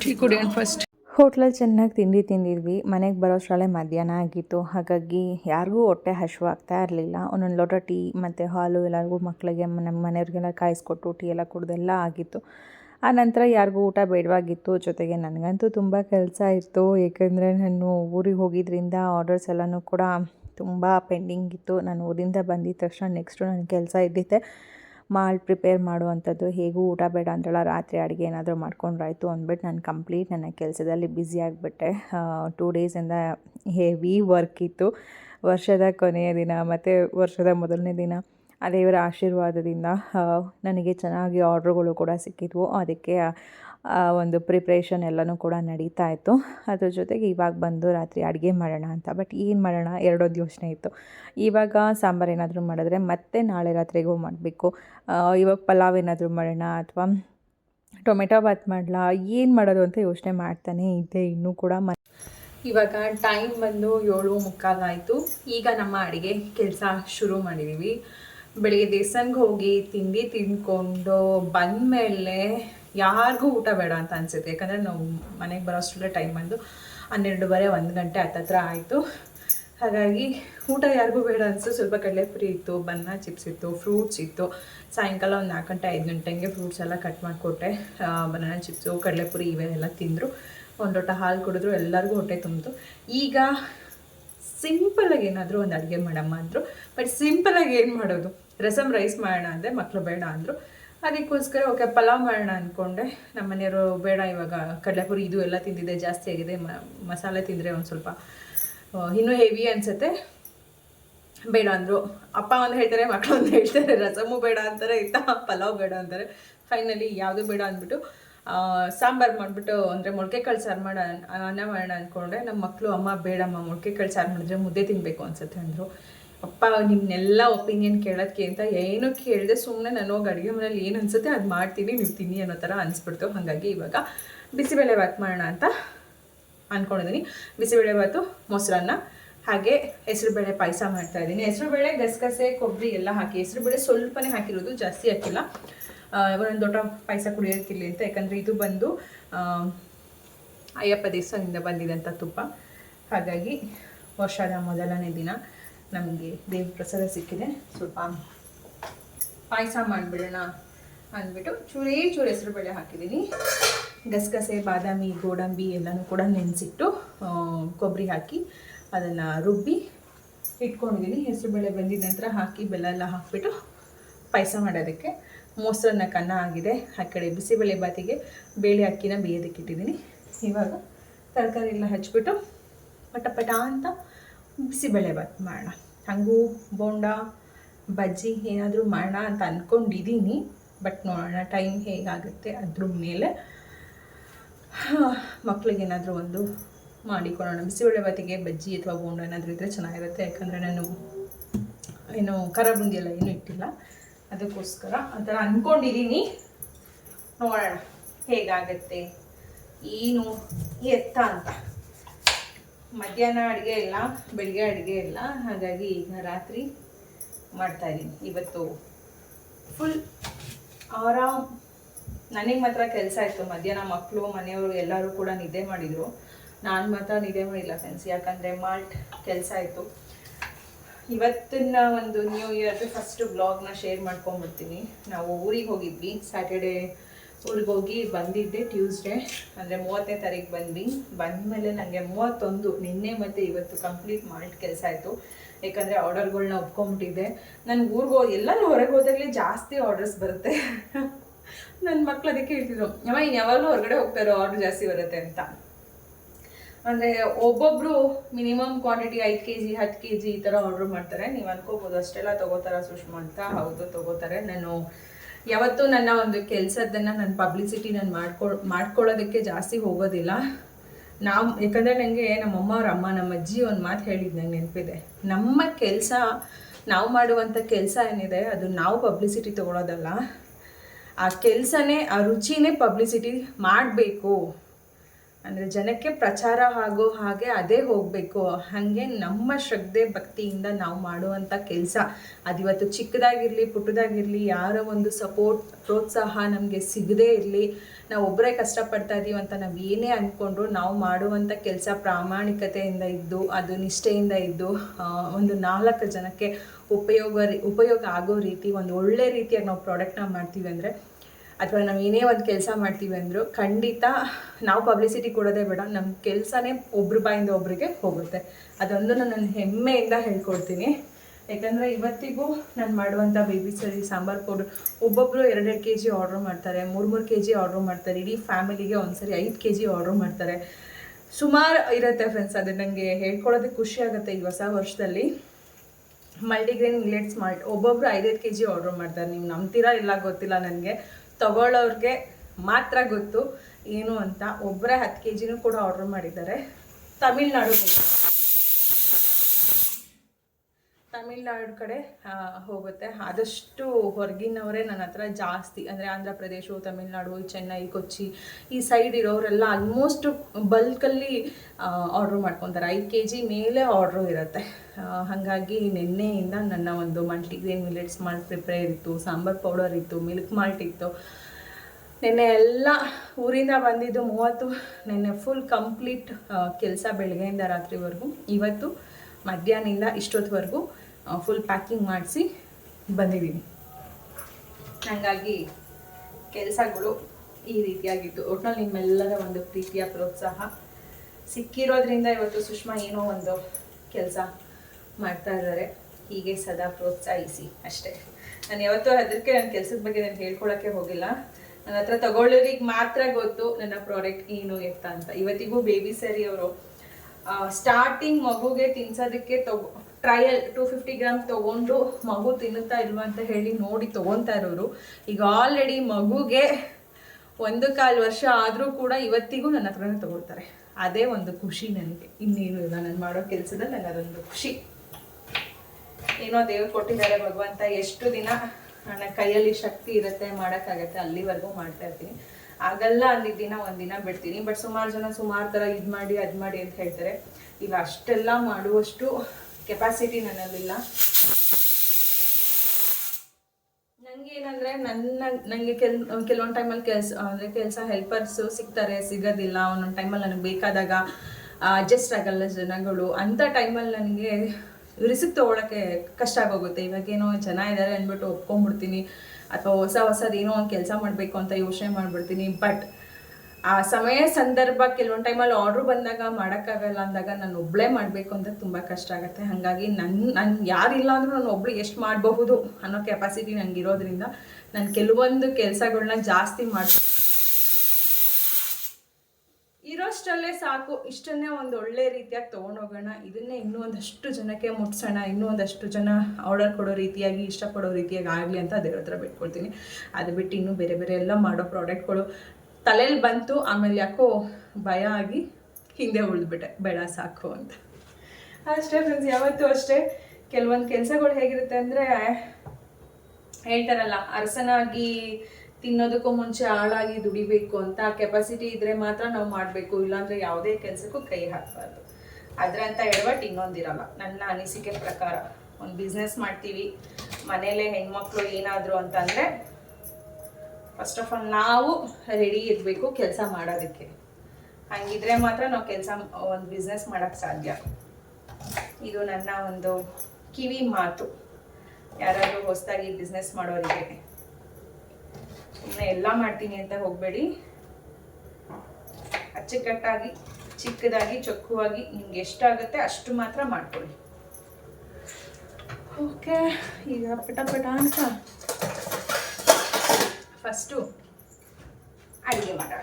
ಟೀ ಕುಡಿಯೋಣ ಫಸ್ಟ್ ಹೋಟ್ಲಲ್ಲಿ ಚೆನ್ನಾಗಿ ತಿಂಡಿ ತಿಂದಿದ್ವಿ. ಮನೆಗೆ ಬರೋಷ್ಟರಲ್ಲೇ ಮಧ್ಯಾಹ್ನ ಆಗಿತ್ತು. ಹಾಗಾಗಿ ಯಾರಿಗೂ ಹೊಟ್ಟೆ ಹಸಿವಾಗ್ತಾ ಇರಲಿಲ್ಲ. ಒಂದೊಂದು ಲೋಟ ಟೀ ಮತ್ತು ಹಾಲು ಎಲ್ಲರಿಗೂ ಮಕ್ಕಳಿಗೆ ನಮ್ಮ ಮನೆಯವ್ರಿಗೆಲ್ಲ ಕಾಯಿಸ್ಕೊಟ್ಟು ಟೀ ಎಲ್ಲ ಕುಡ್ದೆಲ್ಲ ಆಗಿತ್ತು. ಆ ನಂತರ ಯಾರಿಗೂ ಊಟ ಬೇಡವಾಗಿತ್ತು. ಜೊತೆಗೆ ನನಗಂತೂ ತುಂಬ ಕೆಲಸ ಇತ್ತು. ಏಕೆಂದರೆ ನಾನು ಊರಿಗೆ ಹೋಗಿದ್ದರಿಂದ ಆರ್ಡರ್ಸ್ ಎಲ್ಲನೂ ಕೂಡ ತುಂಬ ಪೆಂಡಿಂಗ್ ಇತ್ತು. ನಾನು ಊರಿಂದ ಬಂದಿದ್ದ ತಕ್ಷಣ ನೆಕ್ಸ್ಟು ನನ್ನ ಕೆಲಸ ಇದ್ದಿತ್ತೆ ಮಾಲ್ ಪ್ರಿಪೇರ್ ಮಾಡುವಂಥದ್ದು, ಹೇಗೂ ಊಟ ಬೇಡ ಅಂದ್ರಲ್ಲ, ರಾತ್ರಿ ಅಡುಗೆ ಏನಾದರೂ ಮಾಡ್ಕೊಂಡ್ರಾಯ್ತು ಅಂದ್ಬಿಟ್ಟು ನಾನು ಕಂಪ್ಲೀಟ್ ನನ್ನ ಕೆಲಸದಲ್ಲಿ ಬ್ಯುಸಿ ಆಗಿಬಿಟ್ಟೆ. ಟೂ ಡೇಸಿಂದ ಹೆವಿ ವರ್ಕ್ ಇತ್ತು. ವರ್ಷದ ಕೊನೆಯ ದಿನ ಮತ್ತು ವರ್ಷದ ಮೊದಲನೇ ದಿನ ಆ ದೇವರ ಆಶೀರ್ವಾದದಿಂದ ನನಗೆ ಚೆನ್ನಾಗಿ ಆರ್ಡ್ರುಗಳು ಕೂಡ ಸಿಕ್ಕಿದ್ವು. ಅದಕ್ಕೆ ಒಂದು ಪ್ರಿಪ್ರೇಷನ್ ಎಲ್ಲನೂ ಕೂಡ ನಡೀತಾ ಇತ್ತು. ಅದ್ರ ಜೊತೆಗೆ ಇವಾಗ ಬಂದು ರಾತ್ರಿ ಅಡುಗೆ ಮಾಡೋಣ ಅಂತ. ಬಟ್ ಏನು ಮಾಡೋಣ? ಎರಡೋದು ಯೋಚನೆ ಇತ್ತು. ಇವಾಗ ಸಾಂಬಾರು ಏನಾದರೂ ಮಾಡಿದ್ರೆ ಮತ್ತೆ ನಾಳೆ ರಾತ್ರಿಗೂ ಮಾಡಬೇಕು. ಇವಾಗ ಪಲಾವ್ ಏನಾದರೂ ಮಾಡೋಣ ಅಥವಾ ಟೊಮೆಟೊ ಬಾತ್ ಮಾಡಲಾ? ಏನು ಮಾಡೋದು ಅಂತ ಯೋಚನೆ ಮಾಡ್ತಾನೆ ಇದ್ದೆ ಇನ್ನೂ ಕೂಡ ಮ. ಇವಾಗ ಟೈಮ್ ಬಂದು ಏಳು ಮುಕ್ಕಾಲಾಯಿತು ಈಗ ನಮ್ಮ ಅಡುಗೆ ಕೆಲಸ ಶುರು ಮಾಡಿದ್ದೀವಿ ಬೆಳಿಗ್ಗೆ ದೇವಸ್ಥಾನಕ್ಕೆ ಹೋಗಿ ತಿಂಡಿ ತಿಂದ್ಕೊಂಡು ಬಂದಮೇಲೆ ಯಾರಿಗೂ ಊಟ ಬೇಡ ಅಂತ ಅನಿಸುತ್ತೆ. ಯಾಕಂದರೆ ನಾವು ಮನೆಗೆ ಬರೋ ಅಷ್ಟರಲ್ಲೇ ಟೈಮ್ ಬಂದು ಹನ್ನೆರಡುವರೆ, ಒಂದು ಗಂಟೆ ಹತ್ತತ್ರ ಆಯಿತು. ಹಾಗಾಗಿ ಊಟ ಯಾರಿಗೂ ಬೇಡ ಅನಿಸ್ತು ಸ್ವಲ್ಪ ಕಡಲೆಪುರಿ ಇತ್ತು ಬನ್ನ ಚಿಪ್ಸ್ ಇತ್ತು ಫ್ರೂಟ್ಸ್ ಇತ್ತು. ಸಾಯಂಕಾಲ ಒಂದು ನಾಲ್ಕು ಗಂಟೆ, ಐದು ಗಂಟೆಗೆ ಫ್ರೂಟ್ಸ್ ಎಲ್ಲ ಕಟ್ ಮಾಡಿಕೊಟ್ಟೆ. ಬನಾನಾ ಚಿಪ್ಸು ಕಡಲೆಪುರಿ ಇವೆಲ್ಲ ತಿಂದರು. ಒಂದು ಲೋಟ ಹಾಲು ಕುಡಿದ್ರು. ಎಲ್ಲರಿಗೂ ಹೊಟ್ಟೆ ತುಂಬಿತು. ಈಗ ಸಿಂಪಲಾಗಿ ಏನಾದರೂ ಒಂದು ಅಡುಗೆ ಮಾಡಮ್ಮ ಅಂದರು. ಬಟ್ ಸಿಂಪಲಾಗಿ ಏನು ಮಾಡೋದು? ರಸಮ್ ರೈಸ್ ಮಾಡೋಣ ಅಂದರೆ ಮಕ್ಕಳು ಬೇಡ ಅಂದರು. ಅದಕ್ಕೋಸ್ಕರ ಓಕೆ ಪಲಾವ್ ಮಾಡೋಣ ಅಂದ್ಕೊಂಡೆ ನಮ್ಮ ಮನೆಯವರು ಬೇಡ, ಇವಾಗ ಕಡಲೆಪುರಿ ಇದು ಎಲ್ಲ ತಿಂದಿದೆ ಜಾಸ್ತಿ ಆಗಿದೆ. ಮಸಾಲೆ ತಿಂದರೆ ಒಂದು ಸ್ವಲ್ಪ ಇನ್ನೂ ಹೆವಿ ಅನಿಸುತ್ತೆ. ಬೇಡ ಅಂದರು. ಅಪ್ಪ ಒಂದು ಹೇಳ್ತಾರೆ ಮಕ್ಕಳು ಒಂದು ಹೇಳ್ತಾರೆ, ರಸಮು ಬೇಡ ಅಂತಾರೆ, ಇತ್ತ ಪಲಾವ್ ಬೇಡ ಅಂತಾರೆ. ಫೈನಲಿ ಯಾವುದು ಬೇಡ ಅಂದ್ಬಿಟ್ಟು ಸಾಂಬಾರು ಮಾಡಿಬಿಟ್ಟು, ಅಂದರೆ ಮೊಳಕೆ ಕಾಳು ಸಾರು ಮಾಡ, ಅನ್ನ ಮಾಡೋಣ ಅಂದ್ಕೊಂಡೆ ನಮ್ಮ ಮಕ್ಕಳು ಅಮ್ಮ ಬೇಡಮ್ಮ ಮೊಳಕೆ ಕಾಳು ಸಾರು ಮಾಡಿದ್ರೆ ಮುದ್ದೆ ತಿನ್ನಬೇಕು ಅನ್ಸುತ್ತೆ ಅಂದರು. ಅಪ್ಪ ನಿಮ್ಮನ್ನೆಲ್ಲ ಒಪಿನಿಯನ್ ಕೇಳೋದಕ್ಕೆ ಅಂತ ಏನು ಕೇಳಿದೆ ಸುಮ್ಮನೆ ನಾನು ಹೋಗಿ ಅಡುಗೆ ಮನೇಲಿ ಏನು ಅನಿಸುತ್ತೆ ಅದು ಮಾಡ್ತೀನಿ, ನೀವು ತಿನ್ನಿ ಅನ್ನೋ ಥರ ಅನಿಸ್ಬಿಡ್ತು. ಹಾಗಾಗಿ ಇವಾಗ ಬಿಸಿಬೇಳೆ ಬಾತ್ ಮಾಡೋಣ ಅಂತ ಅಂದ್ಕೊಂಡಿದ್ದೀನಿ ಬಿಸಿಬೇಳೆ ಭಾತು ಮೊಸರನ್ನ, ಹಾಗೆ ಹೆಸರುಬೇಳೆ ಪಾಯಸ ಮಾಡ್ತಾ ಇದ್ದೀನಿ ಹೆಸರುಬೇಳೆ ಗಸಗಸೆ, ಕೊಬ್ಬರಿ ಎಲ್ಲ ಹಾಕಿ ಹೆಸರುಬೇಳೆ ಸ್ವಲ್ಪನೇ ಹಾಕಿರೋದು, ಜಾಸ್ತಿ ಹಾಕಿಲ್ಲ. ಒಂದು ದೊಡ್ಡ ಪಾಯಸ ಕುಡಿಯೋದಕ್ಕಿರಲಿ ಅಂತ, ಯಾಕಂದರೆ ಇದು ಬಂದು ಅಯ್ಯಪ್ಪ ದೇವಸ್ಥಾನದಿಂದ ಬಂದಿದಂಥ ತುಪ್ಪ. ಹಾಗಾಗಿ ವರ್ಷದ ಮೊದಲನೇ ದಿನ. ನಮಗೆ ದೇವ್ರ ಪ್ರಸಾದ ಸಿಕ್ಕಿದೆ. ಸ್ವಲ್ಪ ಪಾಯಸ ಮಾಡಿಬಿಡೋಣ ಅಂದ್ಬಿಟ್ಟು ಚೂರೇ ಚೂರು ಹೆಸರು ಬೇಳೆ ಹಾಕಿದ್ದೀನಿ. ಗಸಗಸೆ, ಬಾದಾಮಿ, ಗೋಡಂಬಿ ಎಲ್ಲನೂ ಕೂಡ ನೆನೆಸಿಟ್ಟು ಕೊಬ್ಬರಿ ಹಾಕಿ ಅದನ್ನು ರುಬ್ಬಿ ಇಟ್ಕೊಂಡಿದ್ದೀನಿ. ಹೆಸರುಬೇಳೆ ಬೆಂದಿದ ನಂತರ ಹಾಕಿ ಬೆಲ್ಲ ಎಲ್ಲ ಹಾಕಿಬಿಟ್ಟು ಪಾಯಸ ಮಾಡೋದಕ್ಕೆ ಮೊಸರನ್ನ ಕನ್ನ ಆಗಿದೆ. ಆ ಕಡೆ ಬಿಸಿಬೇಳೆ ಬಾತಿಗೆ ಬೇಳೆ ಅಕ್ಕಿನ ಬೇಯೋದಕ್ಕೆ ಇಟ್ಟಿದ್ದೀನಿ. ಇವಾಗ ತರಕಾರಿ ಎಲ್ಲ ಹಚ್ಬಿಟ್ಟು ಪಟ ಪಟ ಅಂತ ಬಿಸಿಬೇಳೆ ಬಾತ್ ಮಾಡೋಣ. ಹಂಗೂ, ಬೋಂಡ, ಬಜ್ಜಿ ಏನಾದರೂ ಮಾಡೋಣ ಅಂತ ಅಂದ್ಕೊಂಡಿದ್ದೀನಿ ಬಟ್ ನೋಡೋಣ ಟೈಮ್ ಹೇಗಾಗುತ್ತೆ ಅದ್ರ ಮೇಲೆ. ಮಕ್ಕಳಿಗೇನಾದರೂ ಒಂದು ಮಾಡಿಕೊಡೋಣ ಬಿಸಿಬೇಳೆಬಾತಿಗೆ ಬಜ್ಜಿ ಅಥವಾ ಬೋಂಡ ಏನಾದರೂ ಇದ್ದರೆ ಚೆನ್ನಾಗಿರುತ್ತೆ. ಯಾಕಂದರೆ ನಾನು ಏನು ಕರ ಬುಂದಿ ಎಲ್ಲ ಏನೂ ಇಟ್ಟಿಲ್ಲ. ಅದಕ್ಕೋಸ್ಕರ ಆ ಥರ ಅಂದ್ಕೊಂಡಿದ್ದೀನಿ ನೋಡೋಣ, ಹೇಗಾಗತ್ತೆ? ಏನು ಎತ್ತ ಅಂತ. ಮಧ್ಯಾಹ್ನ ಅಡುಗೆ ಇಲ್ಲ, ಬೆಳಿಗ್ಗೆ ಅಡುಗೆ ಇಲ್ಲ. ಹಾಗಾಗಿ ಈಗ ರಾತ್ರಿ ಮಾಡ್ತಾ ಇದ್ದೀನಿ. ಇವತ್ತು ಫುಲ್ ಆರಾಮ್. ನನಗೆ ಮಾತ್ರ ಕೆಲಸ ಇತ್ತು. ಮಧ್ಯಾಹ್ನ ಮಕ್ಕಳು ಮನೆಯವರು ಎಲ್ಲರೂ ಕೂಡ ನಿದ್ದೆ ಮಾಡಿದರು. ನಾನು ಮಾತ್ರ ನಿದ್ದೆ ಮಾಡಿಲ್ಲ ಫ್ರೆಂಡ್ಸ್ ಯಾಕಂದರೆ ಮಾಲ್ಟ್ ಕೆಲಸ ಇತ್ತು. ಇವತ್ತಿನ ಒಂದು ನ್ಯೂ ಇಯರ್ದು ಫಸ್ಟ್ ಬ್ಲಾಗ್ನ ಶೇರ್ ಮಾಡ್ಕೊಂಡ್ಬಿಡ್ತೀನಿ. ನಾವು ಊರಿಗೆ ಹೋಗಿದ್ವಿ. ಸ್ಯಾಟರ್ಡೇ ಹೋಗಿ ಬಂದಿದ್ದೆ ಟ್ಯೂಸ್ಡೇ ಅಂದರೆ ಮೂವತ್ತನೇ ತಾರೀಕು ಬಂದ್ವಿ. ಬಂದಮೇಲೆ ನನಗೆ ಮೂವತ್ತೊಂದು, ನಿನ್ನೆ ಮತ್ತು ಇವತ್ತು ಕಂಪ್ಲೀಟ್ ಮಾಡಿ ಕೆಲಸ ಆಯಿತು. ಯಾಕಂದರೆ ಆರ್ಡರ್ಗಳನ್ನ ಒಪ್ಕೊಂಬಿಟ್ಟಿದ್ದೆ ನಾನು ಊರಿಗೆ ಎಲ್ಲರೂ ಹೊರಗೆ ಹೋದಾಗಲಿ ಜಾಸ್ತಿ ಆರ್ಡರ್ಸ್ ಬರುತ್ತೆ. ನನ್ನ ಮಕ್ಳು ಅದಕ್ಕೆ ಹೇಳ್ತಿದ್ರು ಅಮ್ಮ ಇನ್ನು ಯಾವಾಗಲೂ ಹೊರಗಡೆ ಹೋಗ್ತಾರೋ ಆರ್ಡರ್ ಜಾಸ್ತಿ ಬರುತ್ತೆ ಅಂತ. ಅಂದರೆ ಒಬ್ಬೊಬ್ಬರು ಮಿನಿಮಮ್ ಕ್ವಾಂಟಿಟಿ ಐದು ಕೆ ಜಿ ಹತ್ತು ಕೆ ಜಿ ಈ ಥರ ಆರ್ಡ್ರ್ ಮಾಡ್ತಾರೆ. ನೀವು ಅನ್ಕೋಬೋದು, ಅಷ್ಟೆಲ್ಲ ತೊಗೋತಾರ ಸುಷ್ಮಾ ಅಂತ? ಹೌದು, ತೊಗೋತಾರೆ. ನಾನು ಯಾವತ್ತೂ ನನ್ನ ಒಂದು ಕೆಲಸದನ್ನು ನನ್ನ ಪಬ್ಲಿಸಿಟಿ ನಾನು ಮಾಡ್ಕೊ, ಮಾಡ್ಕೊಳ್ಳೋದಕ್ಕೆ ಜಾಸ್ತಿ ಹೋಗೋದಿಲ್ಲ. ನಾವು, ಯಾಕಂದರೆ ನನಗೆ ನಮ್ಮಮ್ಮ ಅವ್ರ ಅಮ್ಮ, ನಮ್ಮ ಅಜ್ಜಿ ಒಂದು ಮಾತು ಹೇಳಿದ್ದು ನಂಗೆ ನೆನಪಿದೆ. ನಮ್ಮ ಕೆಲಸ, ನಾವು ಮಾಡುವಂಥ ಕೆಲಸ ಏನಿದೆ, ಅದು ನಾವು ಪಬ್ಲಿಸಿಟಿ ತೊಗೊಳೋದಲ್ಲ. ಆ ಕೆಲಸನೇ, ಆ ರುಚಿನೇ ಪಬ್ಲಿಸಿಟಿ ಮಾಡಬೇಕು. ಅಂದರೆ ಜನಕ್ಕೆ ಪ್ರಚಾರ ಆಗೋ ಹಾಗೆ ಅದೇ ಹೋಗಬೇಕು. ಹಾಗೆ ನಮ್ಮ ಶ್ರದ್ಧೆ, ಭಕ್ತಿಯಿಂದ ನಾವು ಮಾಡುವಂಥ ಕೆಲಸ. ಅದಿವತ್ತು ಚಿಕ್ಕದಾಗಿರಲಿ, ಪುಟ್ಟದಾಗಿರಲಿ, ಯಾರ ಒಂದು ಸಪೋರ್ಟ್ ಪ್ರೋತ್ಸಾಹ ನಮಗೆ ಸಿಗದೇ ಇರಲಿ, ನಾವು ಒಬ್ಬರೇ ಕಷ್ಟಪಡ್ತಾ ಇದ್ದೀವಿ ಅಂತ ನಾವು ಏನೇ ಅಂದ್ಕೊಂಡ್ರು ನಾವು ಮಾಡುವಂಥ ಕೆಲಸ ಪ್ರಾಮಾಣಿಕತೆಯಿಂದ ಇದ್ದು, ಅದು ನಿಷ್ಠೆಯಿಂದ ಇದ್ದು ಒಂದು ನಾಲ್ಕು ಜನಕ್ಕೆ ಉಪಯೋಗ ಉಪಯೋಗ ಆಗೋ ರೀತಿ, ಒಂದು ಒಳ್ಳೆ ರೀತಿಯಾಗಿ ನಾವು ಪ್ರಾಡಕ್ಟ್ನ ಮಾಡ್ತೀವಿ ಅಂದರೆ ಅಥವಾ ನಾವು ಏನೇ ಒಂದು ಕೆಲಸ ಮಾಡ್ತೀವಿ ಅಂದರೂ ಖಂಡಿತ ನಾವು ಪಬ್ಲಿಸಿಟಿ ಕೊಡೋದೇ ಬೇಡ. ನಮ್ಮ ಕೆಲಸನೇ ಒಬ್ರ ಬಾಯಿಂದ ಒಬ್ರಿಗೆ ಹೋಗುತ್ತೆ. ಅದೊಂದು ನಾನು ಹೆಮ್ಮೆಯಿಂದ ಹೇಳ್ಕೊಡ್ತೀನಿ. ಯಾಕಂದರೆ ಇವತ್ತಿಗೂ ನಾನು ಮಾಡುವಂಥ ಬೇಬಿ ಸರಿ ಸಾಂಬಾರು ಪೌಡ್ರ್ ಒಬ್ಬೊಬ್ಬರು ಎರಡೆರಡು ಕೆ ಜಿ ಆರ್ಡ್ರ್ ಮಾಡ್ತಾರೆ, ಮೂರು ಮೂರು ಕೆ ಜಿ ಆರ್ಡ್ರ್ ಮಾಡ್ತಾರೆ, ಇಡೀ ಫ್ಯಾಮಿಲಿಗೆ ಒಂದ್ಸರಿ ಐದು ಕೆ ಜಿ ಆರ್ಡ್ರ್ ಮಾಡ್ತಾರೆ. ಸುಮಾರು ಇರುತ್ತೆ ಫ್ರೆಂಡ್ಸ್ ಅದು ನನಗೆ ಹೇಳ್ಕೊಳ್ಳೋದಕ್ಕೆ ಖುಷಿ ಆಗುತ್ತೆ ಈ ಹೊಸ ವರ್ಷದಲ್ಲಿ. ಮಲ್ಟಿಗ್ರೇನ್ ಮಿಲೆಟ್ಸ್ ಮಾಡಿ ಒಬ್ಬೊಬ್ರು ಐದೈದು ಕೆ ಜಿ ಆರ್ಡ್ರ್ ಮಾಡ್ತಾರೆ. ನೀವು ನಂಬ್ತೀರಾ ಇಲ್ಲ ಗೊತ್ತಿಲ್ಲ ನನಗೆ. ತಗೊಳ್ಳೋರಿಗೆ ಮಾತ್ರ ಗೊತ್ತು ಏನು ಅಂತ. ಒಬ್ಬರೇ ಹತ್ತು ಕೆ ಜಿನೂ ಕೂಡ ಆರ್ಡ್ರ್ ಮಾಡಿದ್ದಾರೆ. ತಮಿಳ್ನಾಡು ತಮಿಳ್ನಾಡು ಕಡೆ ಹೋಗುತ್ತೆ. ಆದಷ್ಟು ಹೊರಗಿನವರೇ ನನ್ನ ಹತ್ರ ಜಾಸ್ತಿ, ಅಂದರೆ ಆಂಧ್ರ ಪ್ರದೇಶ, ತಮಿಳ್ನಾಡು, ಚೆನ್ನೈ, ಕೊಚ್ಚಿ, ಈ ಸೈಡ್ ಇರೋರೆಲ್ಲ ಆಲ್ಮೋಸ್ಟ್ ಬಲ್ಕಲ್ಲಿ ಆರ್ಡ್ರ್ ಮಾಡ್ಕೊತಾರೆ. ಐದು ಕೆ ಜಿ ಮೇಲೆ ಆರ್ಡ್ರು ಇರುತ್ತೆ. ಹಾಗಾಗಿ ನಿನ್ನೆಯಿಂದ ನನ್ನ ಒಂದು ಮಲ್ಟಿಗ್ರೇನ್ ಮಿಲೆಟ್ಸ್ ಮಾಲ್ಟ್ ಪ್ರಿಪೇರ್ ಇತ್ತು, ಸಾಂಬಾರ್ ಪೌಡರ್ ಇತ್ತು ಮಿಲ್ಕ್ ಮಾಲ್ಟ್ ಇತ್ತು. ನಿನ್ನೆ ಎಲ್ಲ ಊರಿಂದ ಬಂದಿದ್ದು ಮೂವತ್ತು, ನಿನ್ನೆ ಫುಲ್ ಕಂಪ್ಲೀಟ್ ಕೆಲಸ ಬೆಳಗ್ಗೆಯಿಂದ ರಾತ್ರಿವರೆಗೂ. ಇವತ್ತು ಮಧ್ಯಾಹ್ನದಿಂದ ಇಷ್ಟೊತ್ತವರೆಗೂ ಫುಲ್ ಪ್ಯಾಕಿಂಗ್ ಮಾಡಿಸಿ ಬಂದಿದ್ದೀನಿ. ಹಾಗಾಗಿ ಕೆಲಸಗಳು ಈ ರೀತಿಯಾಗಿತ್ತು ಒಟ್ನಲ್ಲಿ ನಿಮ್ಮೆಲ್ಲರ ಒಂದು ಪ್ರೀತಿಯ ಪ್ರೋತ್ಸಾಹ ಸಿಕ್ಕಿರೋದ್ರಿಂದ ಇವತ್ತು ಸುಷ್ಮಾ ಏನೋ ಒಂದು ಕೆಲಸ ಮಾಡ್ತಾ ಇದ್ದಾರೆ. ಹೀಗೆ ಸದಾ ಪ್ರೋತ್ಸಾಹಿಸಿ ಅಷ್ಟೇ. ನಾನು ಯಾವತ್ತೂ ಅದಕ್ಕೆ ನನ್ನ ಕೆಲಸದ ಬಗ್ಗೆ ನಾನು ಹೇಳ್ಕೊಳಕ್ಕೆ ಹೋಗಿಲ್ಲ. ನನ್ನ ಹತ್ರ ತಗೊಳ್ಳೋರಿಗೆ ಮಾತ್ರ ಗೊತ್ತು ನನ್ನ ಪ್ರಾಡಕ್ಟ್ ಏನು ಎತ್ತ ಅಂತ. ಇವತ್ತಿಗೂ ಬೇಬಿ ಸರಿ ಅವರು ಸ್ಟಾರ್ಟಿಂಗ್ ಮಗುಗೆ ತಿನ್ಸೋದಕ್ಕೆ ತಗೋ ಟ್ರಯಲ್ ಟೂ ಫಿಫ್ಟಿ ಗ್ರಾಮ್ ತಗೊಂಡು ಮಗು ತಿನ್ನುತ್ತಾ ಇಲ್ವಾ ಅಂತ ಹೇಳಿ ನೋಡಿ ತಗೊತಾ ಇರೋರು. ಈಗ ಆಲ್ರೆಡಿ ಮಗುಗೆ ಒಂದು ಕಾಲು ವರ್ಷ ಆದರೂ ಕೂಡ ಇವತ್ತಿಗೂ ನನ್ನ ಹತ್ರನೇ ತಗೊಳ್ತಾರೆ. ಅದೇ ಒಂದು ಖುಷಿ ನನಗೆ. ಇನ್ನೇನು ಇಲ್ಲ, ನಾನು ಮಾಡೋ ಕೆಲಸದಲ್ಲಿ ನನಗೆ ಅದೊಂದು ಖುಷಿ. ಏನೋ ದೇವ್ರು ಕೊಟ್ಟಿದ್ದಾರೆ ಭಗವಂತ, ಎಷ್ಟು ದಿನ ನನ್ನ ಕೈಯಲ್ಲಿ ಶಕ್ತಿ ಇರುತ್ತೆ ಮಾಡೋಕ್ಕಾಗತ್ತೆ, ಅಲ್ಲಿವರೆಗೂ ಮಾಡ್ತಾ ಇರ್ತೀನಿ. ಆಗಲ್ಲ ಅಲ್ಲಿ ದಿನ ಒಂದಿನ ಬಿಡ್ತೀನಿ. ಬಟ್ ಸುಮಾರು ಜನ ಸುಮಾರು ಥರ ಇದು ಮಾಡಿ ಅದು ಮಾಡಿ ಅಂತ ಹೇಳ್ತಾರೆ. ಈಗ ಅಷ್ಟೆಲ್ಲ ಮಾಡುವಷ್ಟು ಕೆಪಾಸಿಟಿ ನನ್ನಲ್ಲಿಲ್ಲ ಏನಂದ್ರೆ ನನ್ನ ನನಗೆ ಕೆಲ್, ಕೆಲವೊಂದು ಟೈಮಲ್ಲಿ ಕೆಲಸ, ಅಂದರೆ ಕೆಲಸ ಹೆಲ್ಪರ್ಸು ಸಿಗ್ತಾರೆ, ಸಿಗೋದಿಲ್ಲ. ಒಂದೊಂದು ಟೈಮಲ್ಲಿ ನನಗೆ ಬೇಕಾದಾಗ ಅಡ್ಜಸ್ಟ್ ಆಗಲ್ಲ ಜನಗಳು. ಅಂಥ ಟೈಮಲ್ಲಿ ನನಗೆ ರಿಸ್ಕ್ ತೊಗೊಳಕ್ಕೆ ಕಷ್ಟ ಆಗೋಗುತ್ತೆ. ಇವಾಗ ಏನೋ ಜನ ಇದ್ದಾರೆ ಅಂದ್ಬಿಟ್ಟು ಒಪ್ಕೊಂಡ್ಬಿಡ್ತೀನಿ. ಅಥವಾ ಹೊಸ ಹೊಸದು ಏನೋ ಒಂದು ಕೆಲಸ ಮಾಡಬೇಕು ಅಂತ ಯೋಚನೆ ಮಾಡಿಬಿಡ್ತೀನಿ. ಬಟ್ ಆ ಸಮಯ ಸಂದರ್ಭ, ಕೆಲವೊಂದು ಟೈಮಲ್ಲಿ ಆರ್ಡ್ರ್ ಬಂದಾಗ ಮಾಡೋಕ್ಕಾಗಲ್ಲ ಅಂದಾಗ ನಾನು ಒಬ್ಬಳೇ ಮಾಡಬೇಕು ಅಂತ ತುಂಬ ಕಷ್ಟ ಆಗುತ್ತೆ. ಹಾಗಾಗಿ ನನ್ನ ನನ್ನ ಯಾರಿಲ್ಲ ಅಂದರೂ ನಾನು ಒಬ್ಳು ಎಷ್ಟು ಮಾಡಬಹುದು ಅನ್ನೋ ಕೆಪಾಸಿಟಿ ನನಗೆ ಇರೋದ್ರಿಂದ ನಾನು ಕೆಲವೊಂದು ಕೆಲಸಗಳನ್ನ ಜಾಸ್ತಿ ಮಾಡ್ತೀನಿ. ಇರೋಷ್ಟಲ್ಲೇ ಸಾಕು. ಇಷ್ಟನ್ನೇ ಒಂದು ಒಳ್ಳೆ ರೀತಿಯಾಗಿ ತೊಗೊಂಡೋಗೋಣ. ಇದನ್ನೇ ಇನ್ನೂ ಒಂದಷ್ಟು ಜನಕ್ಕೆ ಮುಟ್ಸೋಣ. ಇನ್ನೂ ಒಂದಷ್ಟು ಜನ ಆರ್ಡರ್ ಕೊಡೋ ರೀತಿಯಾಗಿ, ಇಷ್ಟಪಡೋ ರೀತಿಯಾಗಿ ಆಗಲಿ ಅಂತ ದೇವ್ರ ಹತ್ರ ಬಿಟ್ಕೊಳ್ತೀನಿ ಅದು ಬಿಟ್ಟು ಇನ್ನೂ ಬೇರೆ ಬೇರೆ ಎಲ್ಲ ಮಾಡೋ ಪ್ರಾಡಕ್ಟ್ಗಳು ತಲೆಯಲ್ಲಿ ಬಂತು, ಆಮೇಲೆ ಯಾಕೋ ಭಯ ಆಗಿ ಹಿಂದೆ ಉಳಿದ್ಬಿಟ್ಟೆ. ಬೇಡ, ಸಾಕು ಅಂತ. ಅಷ್ಟೇ ಫ್ರೆಂಡ್ಸ್ ಯಾವತ್ತೂ ಅಷ್ಟೇ. ಕೆಲವೊಂದು ಕೆಲಸಗಳು ಹೇಗಿರುತ್ತೆ ಅಂದರೆ, ಹೇಳ್ತಾರಲ್ಲ, ಅರಸನಾಗಿ ತಿನ್ನೋದಕ್ಕೂ ಮುಂಚೆ ಆಳಾಗಿ ದುಡಿಬೇಕು ಅಂತ ಕೆಪಾಸಿಟಿ ಇದ್ರೆ ಮಾತ್ರ ನಾವು ಮಾಡಬೇಕು, ಇಲ್ಲಾಂದರೆ ಯಾವುದೇ ಕೆಲಸಕ್ಕೂ ಕೈ ಹಾಕಬಾರ್ದು. ಅದರಂತ ಎಡವಟ್ಟು ಇನ್ನೊಂದಿರಲ್ಲ ನನ್ನ ಅನಿಸಿಕೆ ಪ್ರಕಾರ ಒಂದು ಬಿಸ್ನೆಸ್ ಮಾಡ್ತೀವಿ, ಮನೇಲೆ ಹೆಣ್ಮಕ್ಳು ಏನಾದರೂ ಅಂತಂದರೆ ಫಸ್ಟ್ ಆಫ್ ಆಲ್ ನಾವು ರೆಡಿ ಇರಬೇಕು ಕೆಲಸ ಮಾಡೋದಕ್ಕೆ. ಹಂಗಿದ್ರೆ ಮಾತ್ರ ನಾವು ಕೆಲಸ, ಒಂದು ಬಿಸ್ನೆಸ್ ಮಾಡೋಕ್ಕೆ ಸಾಧ್ಯ. ಇದು ನನ್ನ ಒಂದು ಕಿವಿ ಮಾತು. ಯಾರಾದರೂ ಹೊಸದಾಗಿ ಬಿಸ್ನೆಸ್ ಮಾಡೋರಿಗೆ. ಸುಮ್ಮನೆ ಎಲ್ಲ ಮಾಡ್ತೀನಿ ಅಂತ ಹೋಗಬೇಡಿ. ಅಚ್ಚುಕಟ್ಟಾಗಿ, ಚಿಕ್ಕದಾಗಿ, ಚೊಕ್ಕವಾಗಿ, ನಿಮ್ಗೆ ಎಷ್ಟಾಗುತ್ತೆ ಅಷ್ಟು ಮಾತ್ರ ಮಾಡ್ಕೊಳ್ಳಿ. ಓಕೆ ಈಗ ಪಟ ಪಟ ಅಂತ. ಫಸ್ಟು ಅಡುಗೆ ಮಾಡೋಣ.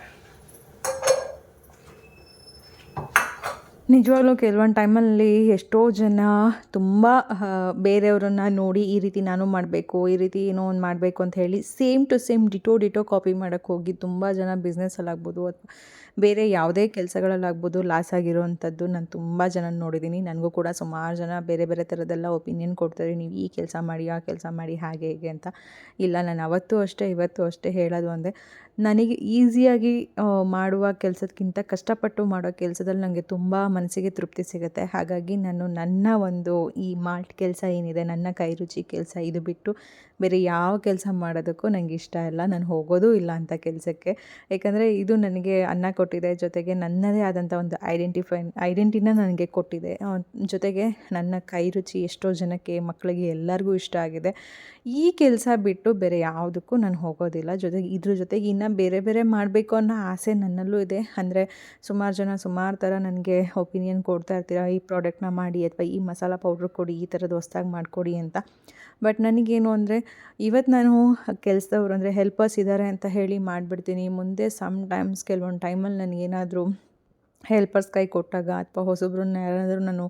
ನಿಜವಾಗ್ಲೂ ಕೆಲವೊಂದು ಟೈಮಲ್ಲಿ ಎಷ್ಟೋ ಜನ ತುಂಬ ಬೇರೆಯವ್ರನ್ನ ನೋಡಿ ಈ ರೀತಿ ನಾನು ಮಾಡಬೇಕು, ಈ ರೀತಿ ಏನೋ ಒಂದು ಮಾಡಬೇಕು ಅಂತ ಹೇಳಿ same to same ditto ditto copy ಮಾಡೋಕ್ಕೆ ಹೋಗಿ ತುಂಬ ಜನ ಬಿಸ್ನೆಸ್ಸಲ್ಲಾಗ್ಬೋದು ಅಥವಾ ಬೇರೆ ಯಾವುದೇ ಕೆಲಸಗಳಲ್ಲಾಗ್ಬೋದು ಲಾಸ್ ಆಗಿರೋವಂಥದ್ದು ನಾನು ತುಂಬ ಜನ ನೋಡಿದ್ದೀನಿ ನನಗೂ ಕೂಡ ಸುಮಾರು ಜನ ಬೇರೆ ಬೇರೆ ಥರದ್ದೆಲ್ಲ ಒಪಿನಿಯನ್ ಕೊಡ್ತಾರೆ. ನೀವು ಈ ಕೆಲಸ ಮಾಡಿ, ಆ ಕೆಲಸ ಮಾಡಿ, ಹಾಗೆ, ಹೀಗೆ ಅಂತ. ಇಲ್ಲ, ನಾನು ಅವತ್ತು ಅಷ್ಟೇ, ಇವತ್ತು ಅಷ್ಟೇ ಹೇಳೋದು ಅಂದರೆ, ನನಗೆ ಈಸಿಯಾಗಿ ಮಾಡುವ ಕೆಲಸಕ್ಕಿಂತ ಕಷ್ಟಪಟ್ಟು ಮಾಡೋ ಕೆಲಸದಲ್ಲಿ ನನಗೆ ತುಂಬ ಮನಸ್ಸಿಗೆ ತೃಪ್ತಿ ಸಿಗುತ್ತೆ. ಹಾಗಾಗಿ ನಾನು ನನ್ನ ಒಂದು ಈ ಮಾಲ್ಟ್ ಕೆಲಸ ಏನಿದೆ, ನನ್ನ ಕೈ ರುಚಿ ಕೆಲಸ ಇದು ಬಿಟ್ಟು ಬೇರೆ ಯಾವ ಕೆಲಸ ಮಾಡೋದಕ್ಕೂ ನನಗೆ ಇಷ್ಟ ಇಲ್ಲ. ನಾನು ಹೋಗೋದೂ ಇಲ್ಲ ಅಂತ ಕೆಲಸಕ್ಕೆ. ಯಾಕಂದರೆ ಇದು ನನಗೆ ಅನ್ನ ಕೊಟ್ಟಿದೆ ಜೊತೆಗೆ ನನ್ನದೇ ಆದಂಥ ಒಂದು ಐಡೆಂಟಿಫೈ ಐಡೆಂಟಿನ ನನಗೆ ಕೊಟ್ಟಿದೆ. ಜೊತೆಗೆ ನನ್ನ ಕೈ ರುಚಿ ಎಷ್ಟೋ ಜನಕ್ಕೆ, ಮಕ್ಕಳಿಗೆ ಎಲ್ಲರಿಗೂ ಇಷ್ಟ ಆಗಿದೆ. ಈ ಕೆಲಸ ಬಿಟ್ಟು ಬೇರೆ ಯಾವುದಕ್ಕೂ ನಾನು ಹೋಗೋದಿಲ್ಲ. ಜೊತೆಗೆ ಇದ್ರ ಜೊತೆಗೆ ಇನ್ನೂ ಬೇರೆ ಬೇರೆ ಮಾಡಬೇಕು ಅನ್ನೋ ಆಸೆ ನನ್ನಲ್ಲೂ ಇದೆ. ಅಂದರೆ ಸುಮಾರು ಜನ ಸುಮಾರು ಥರ ನನಗೆ ಒಪಿನಿಯನ್ ಕೊಡ್ತಾ ಇರ್ತೀರ, ಈ ಪ್ರಾಡಕ್ಟ್ನ ಮಾಡಿ ಅಥವಾ ಈ ಮಸಾಲ ಪೌಡ್ರ್ ಕೊಡಿ, ಈ ಥರದ ಹೊಸ್ದಾಗಿ ಮಾಡಿಕೊಡಿ ಅಂತ. ಬಟ್ ನನಗೇನು ಅಂದರೆ ಇವತ್ತು ನಾನು ಕೆಲಸದವ್ರು ಅಂದರೆ ಹೆಲ್ಪರ್ಸ್ ಇದ್ದಾರೆ ಅಂತ ಹೇಳಿ ಮಾಡಿಬಿಡ್ತೀನಿ. ಮುಂದೆ ಸಮ್ ಟೈಮ್ಸ್ ಕೆಲವೊಂದು ಟೈಮಲ್ಲಿ ನನಗೇನಾದರೂ ಹೆಲ್ಪರ್ಸ್ ಕೈ ಕೊಟ್ಟಾಗ ಅಥವಾ ಹೊಸಬ್ರನ್ನ ಯಾರಾದರೂ ನಾನು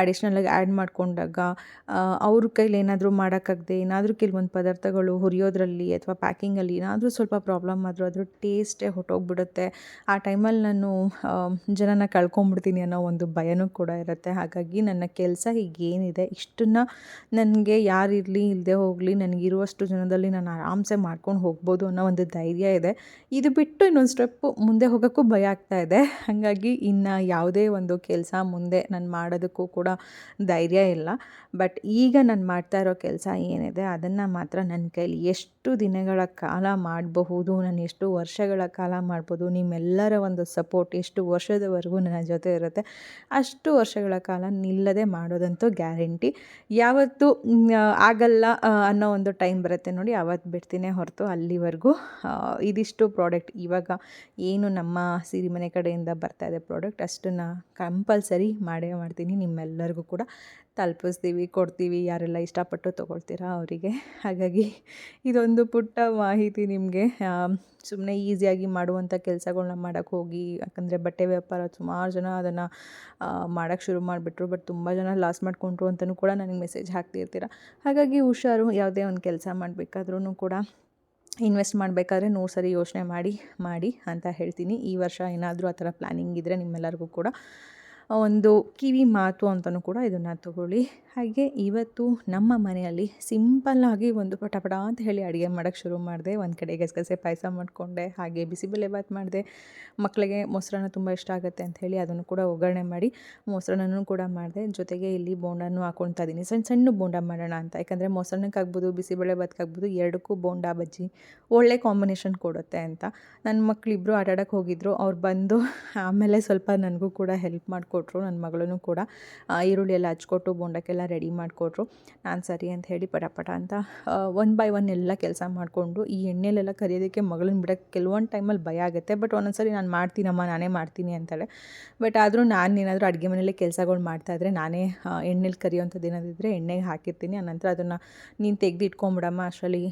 ಅಡಿಷ್ನಲಾಗಿ ಆ್ಯಡ್ ಮಾಡಿಕೊಂಡಾಗ ಅವ್ರ ಕೈಲಿ ಏನಾದರೂ ಮಾಡೋಕ್ಕಾಗದೆ, ಏನಾದರೂ ಕೆಲವೊಂದು ಪದಾರ್ಥಗಳು ಹುರಿಯೋದ್ರಲ್ಲಿ ಅಥವಾ ಪ್ಯಾಕಿಂಗಲ್ಲಿ ಏನಾದರೂ ಸ್ವಲ್ಪ ಪ್ರಾಬ್ಲಮ್ ಆದರೂ ಅದ್ರ ಟೇಸ್ಟೇ ಹೊಟ್ಟೋಗ್ಬಿಡುತ್ತೆ ಆ ಟೈಮಲ್ಲಿ ನಾನು ಜನನ ಕಳ್ಕೊಂಬಿಡ್ತೀನಿ ಅನ್ನೋ ಒಂದು ಭಯನೂ ಕೂಡ ಇರುತ್ತೆ. ಹಾಗಾಗಿ ನನ್ನ ಕೆಲಸ ಈಗೇನಿದೆ ಇಷ್ಟನ್ನು ನನಗೆ ಯಾರಿರಲಿ ಇಲ್ಲದೆ ಹೋಗಲಿ, ನನಗಿರುವಷ್ಟು ಜನದಲ್ಲಿ ನಾನು ಆರಾಮ್ಸೆ ಮಾಡ್ಕೊಂಡು ಹೋಗ್ಬೋದು ಅನ್ನೋ ಒಂದು ಧೈರ್ಯ ಇದೆ. ಇದು ಬಿಟ್ಟು ಇನ್ನೊಂದು ಸ್ಟೆಪ್ಪು ಮುಂದೆ ಹೋಗೋಕ್ಕೂ ಭಯ ಆಗ್ತಾ ಇದೆ. ಹಾಗಾಗಿ ಇನ್ನು ಯಾವುದೇ ಒಂದು ಕೆಲಸ ಮುಂದೆ ನಾನು ಮಾಡೋದಕ್ಕೂ ಕೂಡ ಧೈರ್ಯ ಇಲ್ಲ. ಬಟ್ ಈಗ ನಾನು ಮಾಡ್ತಾ ಇರೋ ಕೆಲಸ ಏನಿದೆ, ಅದನ್ನು ಮಾತ್ರ ನನ್ನ ಕೈಲಿ ಎಷ್ಟು ದಿನಗಳ ಕಾಲ ಮಾಡಬಹುದು, ನಾನು ಎಷ್ಟು ವರ್ಷಗಳ ಕಾಲ ಮಾಡ್ಬೋದು ನಿಮ್ಮೆಲ್ಲರ ಒಂದು ಸಪೋರ್ಟ್ ಎಷ್ಟು ವರ್ಷದವರೆಗೂ ನನ್ನ ಜೊತೆ ಇರುತ್ತೆ, ಅಷ್ಟು ವರ್ಷಗಳ ಕಾಲ ನಿಲ್ಲದೆ ಮಾಡೋದಂತೂ ಗ್ಯಾರಂಟಿ. ಯಾವತ್ತು ಆಗಲ್ಲ ಅನ್ನೋ ಒಂದು ಟೈಮ್ ಬರುತ್ತೆ ನೋಡಿ ಅವತ್ತು ಬಿಡ್ತೀನಿ ಹೊರತು ಅಲ್ಲಿವರೆಗೂ. ಇದಿಷ್ಟು ಪ್ರಾಡಕ್ಟ್ ಇವಾಗ ಏನು ನಮ್ಮ ಸಿರಿಮನೆ ಕಡೆಯಿಂದ ಬರ್ತಾ ಇದೆ. ಪ್ರಾಡಕ್ಟ್ ಅಷ್ಟನ್ನು ಕಂಪಲ್ಸರಿ ಮಾಡೇ ಮಾಡ್ತೀನಿ. ನಿಮ್ಮೆಲ್ಲರಿಗೂ ಕೂಡ ತಲುಪಿಸ್ತೀವಿ, ಕೊಡ್ತೀವಿ. ಯಾರೆಲ್ಲ ಇಷ್ಟಪಟ್ಟು ತೊಗೊಳ್ತೀರಾ ಅವರಿಗೆ. ಹಾಗಾಗಿ ಇದೊಂದು ಪುಟ್ಟ ಮಾಹಿತಿ ನಿಮಗೆ. ಸುಮ್ಮನೆ ಈಸಿಯಾಗಿ ಮಾಡುವಂಥ ಕೆಲಸಗಳನ್ನ ಮಾಡೋಕ್ಕೆ ಹೋಗಿ, ಯಾಕಂದರೆ ಬಟ್ಟೆ ವ್ಯಾಪಾರ ಸುಮಾರು ಜನ ಅದನ್ನು ಮಾಡೋಕ್ಕೆ ಶುರು ಮಾಡಿಬಿಟ್ರು. ಬಟ್ ತುಂಬ ಜನ ಲಾಸ್ ಮಾಡಿಕೊಂಡ್ರು ಅಂತಲೂ ಕೂಡ ನನಗೆ ಮೆಸೇಜ್ ಹಾಕ್ತಿರ್ತೀರ. ಹಾಗಾಗಿ ಹುಷಾರು, ಯಾವುದೇ ಒಂದು ಕೆಲಸ ಮಾಡಬೇಕಾದ್ರೂ ಕೂಡ ಇನ್ವೆಸ್ಟ್ ಮಾಡಬೇಕಾದ್ರೆ ನೂರು ಸರಿ ಯೋಚನೆ ಮಾಡಿ ಮಾಡಿ ಅಂತ ಹೇಳ್ತೀನಿ. ಈ ವರ್ಷ ಏನಾದರೂ ಆ ಥರ ಪ್ಲ್ಯಾನಿಂಗ್ ಇದ್ದರೆ ನಿಮ್ಮೆಲ್ಲರಿಗೂ ಕೂಡ ಒಂದು ಕಿವಿ ಮಾತು ಅಂತಲೂ ಕೂಡ ಇದನ್ನು ತಗೊಳ್ಳಿ. ಹಾಗೆ ಇವತ್ತು ನಮ್ಮ ಮನೆಯಲ್ಲಿ ಸಿಂಪಲ್ಲಾಗಿ ಒಂದು ಪಟಪಟ ಪಟ ಅಂತ ಹೇಳಿ ಅಡುಗೆ ಮಾಡೋಕ್ಕೆ ಶುರು ಮಾಡಿದೆ. ಒಂದು ಕಡೆ ಗಸಗಸೆ ಪಾಯಸ ಮಾಡಿಕೊಂಡೆ, ಹಾಗೆ ಬಿಸಿಬೇಳೆಭಾತ್ ಮಾಡಿದೆ. ಮಕ್ಕಳಿಗೆ ಮೊಸರನ್ನ ತುಂಬ ಇಷ್ಟ ಆಗುತ್ತೆ ಅಂತ ಹೇಳಿ ಅದನ್ನು ಕೂಡ ಒಗ್ಗರಣೆ ಮಾಡಿ ಮೊಸರನ್ನೂ ಕೂಡ ಮಾಡಿದೆ. ಜೊತೆಗೆ ಇಲ್ಲಿ ಬೋಂಡನೂ ಹಾಕ್ಕೊಳ್ತಾ ಇದ್ದೀನಿ. ಸಣ್ಣ ಸಣ್ಣ ಬೋಂಡ ಮಾಡೋಣ ಅಂತ. ಯಾಕಂದರೆ ಮೊಸರನ್ನಕ್ಕಾಗ್ಬೋದು ಬಿಸಿಬೇಳೆಭಾತ್ಕಾಗ್ಬೋದು ಎರಡಕ್ಕೂ ಬೋಂಡ, ಬಜ್ಜಿ ಒಳ್ಳೆ ಕಾಂಬಿನೇಷನ್ ಕೊಡುತ್ತೆ ಅಂತ. ನನ್ನ ಮಕ್ಕಳಿಬ್ಬರು ಆಟಾಡೋಕ್ಕೆ ಹೋಗಿದ್ರು. ಅವ್ರು ಬಂದು ಆಮೇಲೆ ಸ್ವಲ್ಪ ನನಗೂ ಕೂಡ ಹೆಲ್ಪ್ ಮಾಡಿಕೊಟ್ರು ನನ್ನ ಮಗಳೂ ಕೂಡ. ಈರುಳ್ಳಿ ಎಲ್ಲ ಹಚ್ಕೊಟ್ಟು ಬೋಂಡಕ್ಕೆಲ್ಲ ರೆಡಿ ಮಾಡಿಕೊಟ್ರು. ನಾನು ಸರಿ ಅಂತ ಹೇಳಿ ಪಟ ಪಟ ಅಂತ ಒನ್ ಬೈ ಒನ್ ಎಲ್ಲ ಕೆಲಸ ಮಾಡಿಕೊಂಡು, ಈ ಎಣ್ಣೆಲೆಲ್ಲ ಕರಿಯೋದಕ್ಕೆ ಮಗಳನ್ನ ಬಿಡೋಕ್ಕೆ ಕೆಲವೊಂದು ಟೈಮಲ್ಲಿ ಭಯ ಆಗುತ್ತೆ. ಬಟ್ ಒಂದೊಂದ್ಸರಿ ನಾನು ಮಾಡ್ತೀನಮ್ಮ, ನಾನೇ ಮಾಡ್ತೀನಿ ಅಂತಾಳೆ. ಬಟ್ ಆದರೂ ನಾನು ಏನಾದರೂ ಅಡುಗೆ ಮನೆಯಲ್ಲೇ ಕೆಲಸಗಳು ಮಾಡ್ತಾಯಿದ್ರೆ ನಾನೇ ಎಣ್ಣೆಲಿ ಕರಿಯೋಂಥದ್ದು ಏನಾದಿದ್ದರೆ ಎಣ್ಣೆಗೆ ಹಾಕಿರ್ತೀನಿ. ಆನಂತರ ಅದನ್ನು ನೀನು ತೆಗೆದು ಇಟ್ಕೊಂಬಿಡಮ್ಮ, ಅಷ್ಟರಲ್ಲಿ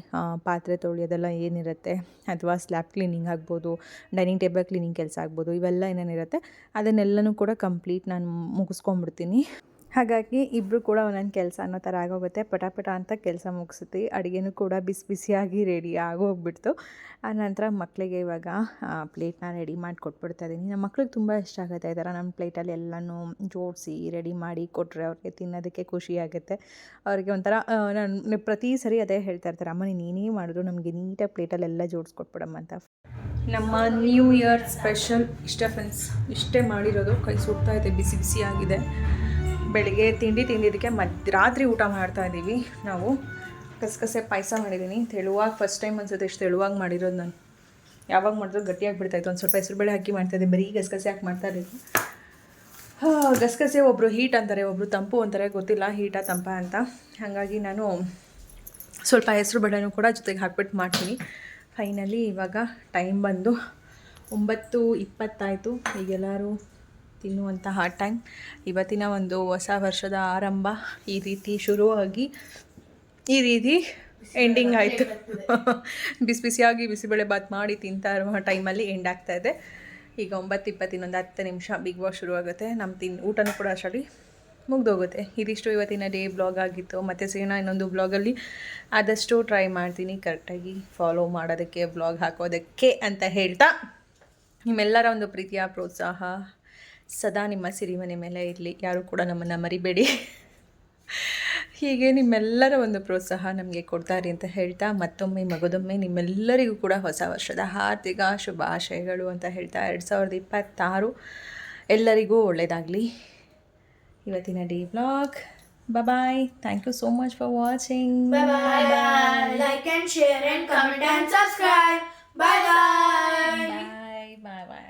ಪಾತ್ರೆ ತೊಳೆಯೋದೆಲ್ಲ ಏನಿರುತ್ತೆ. ಅಥವಾ ಸ್ಲ್ಯಾಬ್ ಕ್ಲೀನಿಂಗ್ ಆಗ್ಬೋದು ಡೈನಿಂಗ್ ಟೇಬಲ್ ಕ್ಲೀನಿಂಗ್ ಕೆಲಸ ಆಗ್ಬೋದು, ಇವೆಲ್ಲ ಏನೇನಿರುತ್ತೆ, ಅದನ್ನೆಲ್ಲನೂ ಕೂಡ ಕಂಪ್ಲೀಟ್ ನಾನು ಮುಗಿಸ್ಕೊಂಡ್ಬಿಡ್ತೀನಿ ಹಾಗಾಗಿ ಇಬ್ಬರು ಕೂಡ ಒಂದೊಂದು ಕೆಲಸ ಅನ್ನೋ ಥರ ಆಗೋಗುತ್ತೆ. ಪಟಾಪಟ ಪಟ ಅಂತ ಕೆಲಸ ಮುಗಿಸುತ್ತೆ. ಅಡುಗೆನೂ ಕೂಡ ಬಿಸಿ ಬಿಸಿಯಾಗಿ ರೆಡಿ ಆಗೋಗ್ಬಿಡ್ತು. ಆನಂತರ ಮಕ್ಕಳಿಗೆ ಇವಾಗ ಪ್ಲೇಟ್ನ ರೆಡಿ ಮಾಡಿ ಕೊಟ್ಬಿಡ್ತಾ ಇದ್ದೀನಿ ನಮ್ಮ ಮಕ್ಳಿಗೆ ತುಂಬ ಇಷ್ಟ ಆಗುತ್ತೆ ಈ ಥರ ನಮ್ಮ ಪ್ಲೇಟಲ್ಲಿ ಎಲ್ಲನೂ ಜೋಡಿಸಿ ರೆಡಿ ಮಾಡಿ ಕೊಟ್ಟರೆ ಅವ್ರಿಗೆ ತಿನ್ನೋದಕ್ಕೆ ಖುಷಿ ಆಗುತ್ತೆ. ಅವ್ರಿಗೆ ಒಂಥರ ನಾನು ಪ್ರತಿ ಸರಿ ಅದೇ ಹೇಳ್ತಾ ಇರ್ತಾರೆ, ಅಮ್ಮ, ನೀನು ಏನೇ ಮಾಡಿದ್ರು ನಮಗೆ ನೀಟಾಗಿ ಪ್ಲೇಟಲ್ಲೆಲ್ಲ ಜೋಡಿಸ್ಕೊಟ್ಬಿಡಮ್ಮ ಅಂತ. ನಮ್ಮ ನ್ಯೂ ಇಯರ್ ಸ್ಪೆಷಲ್ ಇಷ್ಟೇ ಫ್ರೆಂಡ್ಸ್ ಇಷ್ಟೇ ಮಾಡಿರೋದು. ಕೈ ಸುಡ್ತಾ ಇದೆ, ಬಿಸಿ ಬಿಸಿಯಾಗಿದೆ. ಬೆಳಿಗ್ಗೆ ತಿಂಡಿ ತಿಂದಿದ್ದಕ್ಕೆ ಮಧ್ಯರಾತ್ರಿ ಊಟ ಮಾಡ್ತಾ ಇದ್ದೀವಿ ನಾವು. ಕಸಕಸೆ ಪಾಯಸ ಮಾಡಿದ್ದೀನಿ. ತೆಳುವಾಗಿ ಫಸ್ಟ್ ಟೈಮ್ ಅನ್ಸುತ್ತೆ ಎಷ್ಟು ತೆಳುವಾಗಿ ಮಾಡಿರೋದು ನಾನು. ಯಾವಾಗ ಮಾಡಿದ್ರು ಗಟ್ಟಿಯಾಗಿ ಬಿಡ್ತಾಯಿತ್ತು. ಒಂದು ಸ್ವಲ್ಪ ಹೆಸರುಬೇಳೆ ಹಾಕಿ ಮಾಡ್ತಾಯಿದ್ದೆ ಬರೀ ಗಸಗಸೆ ಹಾಕಿ ಮಾಡ್ತಾ ಇದ್ದೀನಿ ಗಸಗಸೆ ಒಬ್ಬರು ಹೀಟ್ ಅಂತಾರೆ ಒಬ್ಬರು ತಂಪು ಅಂತಾರೆ, ಗೊತ್ತಿಲ್ಲ. ಹೀಟಾ, ತಂಪ ಅಂತ. ಹಾಗಾಗಿ ನಾನು ಸ್ವಲ್ಪ ಹೆಸರು ಬೇಳೆನೂ ಕೂಡ ಜೊತೆಗೆ ಹಾಕ್ಬಿಟ್ಟು ಮಾಡ್ತೀನಿ. ಫೈನಲಿ ಇವಾಗ ಟೈಮ್ ಬಂದು ಒಂಬತ್ತು ಇಪ್ಪತ್ತಾಯಿತು. ಈಗೆಲ್ಲರೂ ತಿನ್ನುವಂತಹ ಟೈಮ್ ಇವತ್ತಿನ ಒಂದು ಹೊಸ ವರ್ಷದ ಆರಂಭ ಈ ರೀತಿ ಶುರುವಾಗಿ ಈ ರೀತಿ ಎಂಡಿಂಗ್ ಆಯಿತು. ಬಿಸಿ ಬಿಸಿಯಾಗಿ ಬಿಸಿಬೇಳೆ ಬಾತ್ ಮಾಡಿ ತಿಂತಾ ಇರುವ ಟೈಮಲ್ಲಿ ಎಂಡ್ ಆಗ್ತಾ ಇದೆ. ಈಗ ಒಂಬತ್ತು ಇಪ್ಪತ್ತಿನೊಂದು ಹತ್ತು ನಿಮಿಷ ಬಿಗ್ ಬಾಸ್ ಶುರುವಾಗುತ್ತೆ. ನಮ್ಮ ತಿನ್, ಊಟನೂ ಕೂಡ ಅಷ್ಟರಲ್ಲಿ ಮುಗ್ದೋಗುತ್ತೆ. ಇದಿಷ್ಟು ಇವತ್ತಿನ ಡೇ ಬ್ಲಾಗ್ ಆಗಿತ್ತು. ಮತ್ತು ಸಿಗೋಣ ಇನ್ನೊಂದು ಬ್ಲಾಗಲ್ಲಿ ಆದಷ್ಟು ಟ್ರೈ ಮಾಡ್ತೀನಿ. ಕರೆಕ್ಟಾಗಿ ಫಾಲೋ ಮಾಡೋದಕ್ಕೆ ಬ್ಲಾಗ್ ಹಾಕೋದಕ್ಕೆ ಅಂತ ಹೇಳ್ತಾ ನಿಮ್ಮೆಲ್ಲರ ಒಂದು ಪ್ರೀತಿಯ ಪ್ರೋತ್ಸಾಹ. ಸದಾ ನಿಮ್ಮ ಸಿರಿಮನೆ ಮೇಲೆ ಇರಲಿ. ಯಾರೂ ಕೂಡ ನಮ್ಮನ್ನು ಮರಿಬೇಡಿ. ಹೀಗೆ ನಿಮ್ಮೆಲ್ಲರ ಒಂದು ಪ್ರೋತ್ಸಾಹ ನಮಗೆ ಕೊಡ್ತಾರೆ ಅಂತ ಹೇಳ್ತಾ ಮತ್ತೊಮ್ಮೆ ಮಗದೊಮ್ಮೆ ನಿಮ್ಮೆಲ್ಲರಿಗೂ ಕೂಡ ಹೊಸ ವರ್ಷದ ಹಾರ್ದಿಕ ಶುಭಾಶಯಗಳು ಅಂತ ಹೇಳ್ತಾ ಎರಡು ಸಾವಿರದ ಇಪ್ಪತ್ತಾರು. ಎಲ್ಲರಿಗೂ ಒಳ್ಳೆಯದಾಗಲಿ ಇವತ್ತಿನ the blog. Bye thank you so much for watching bye bye like bye and subscribe. Bye bye.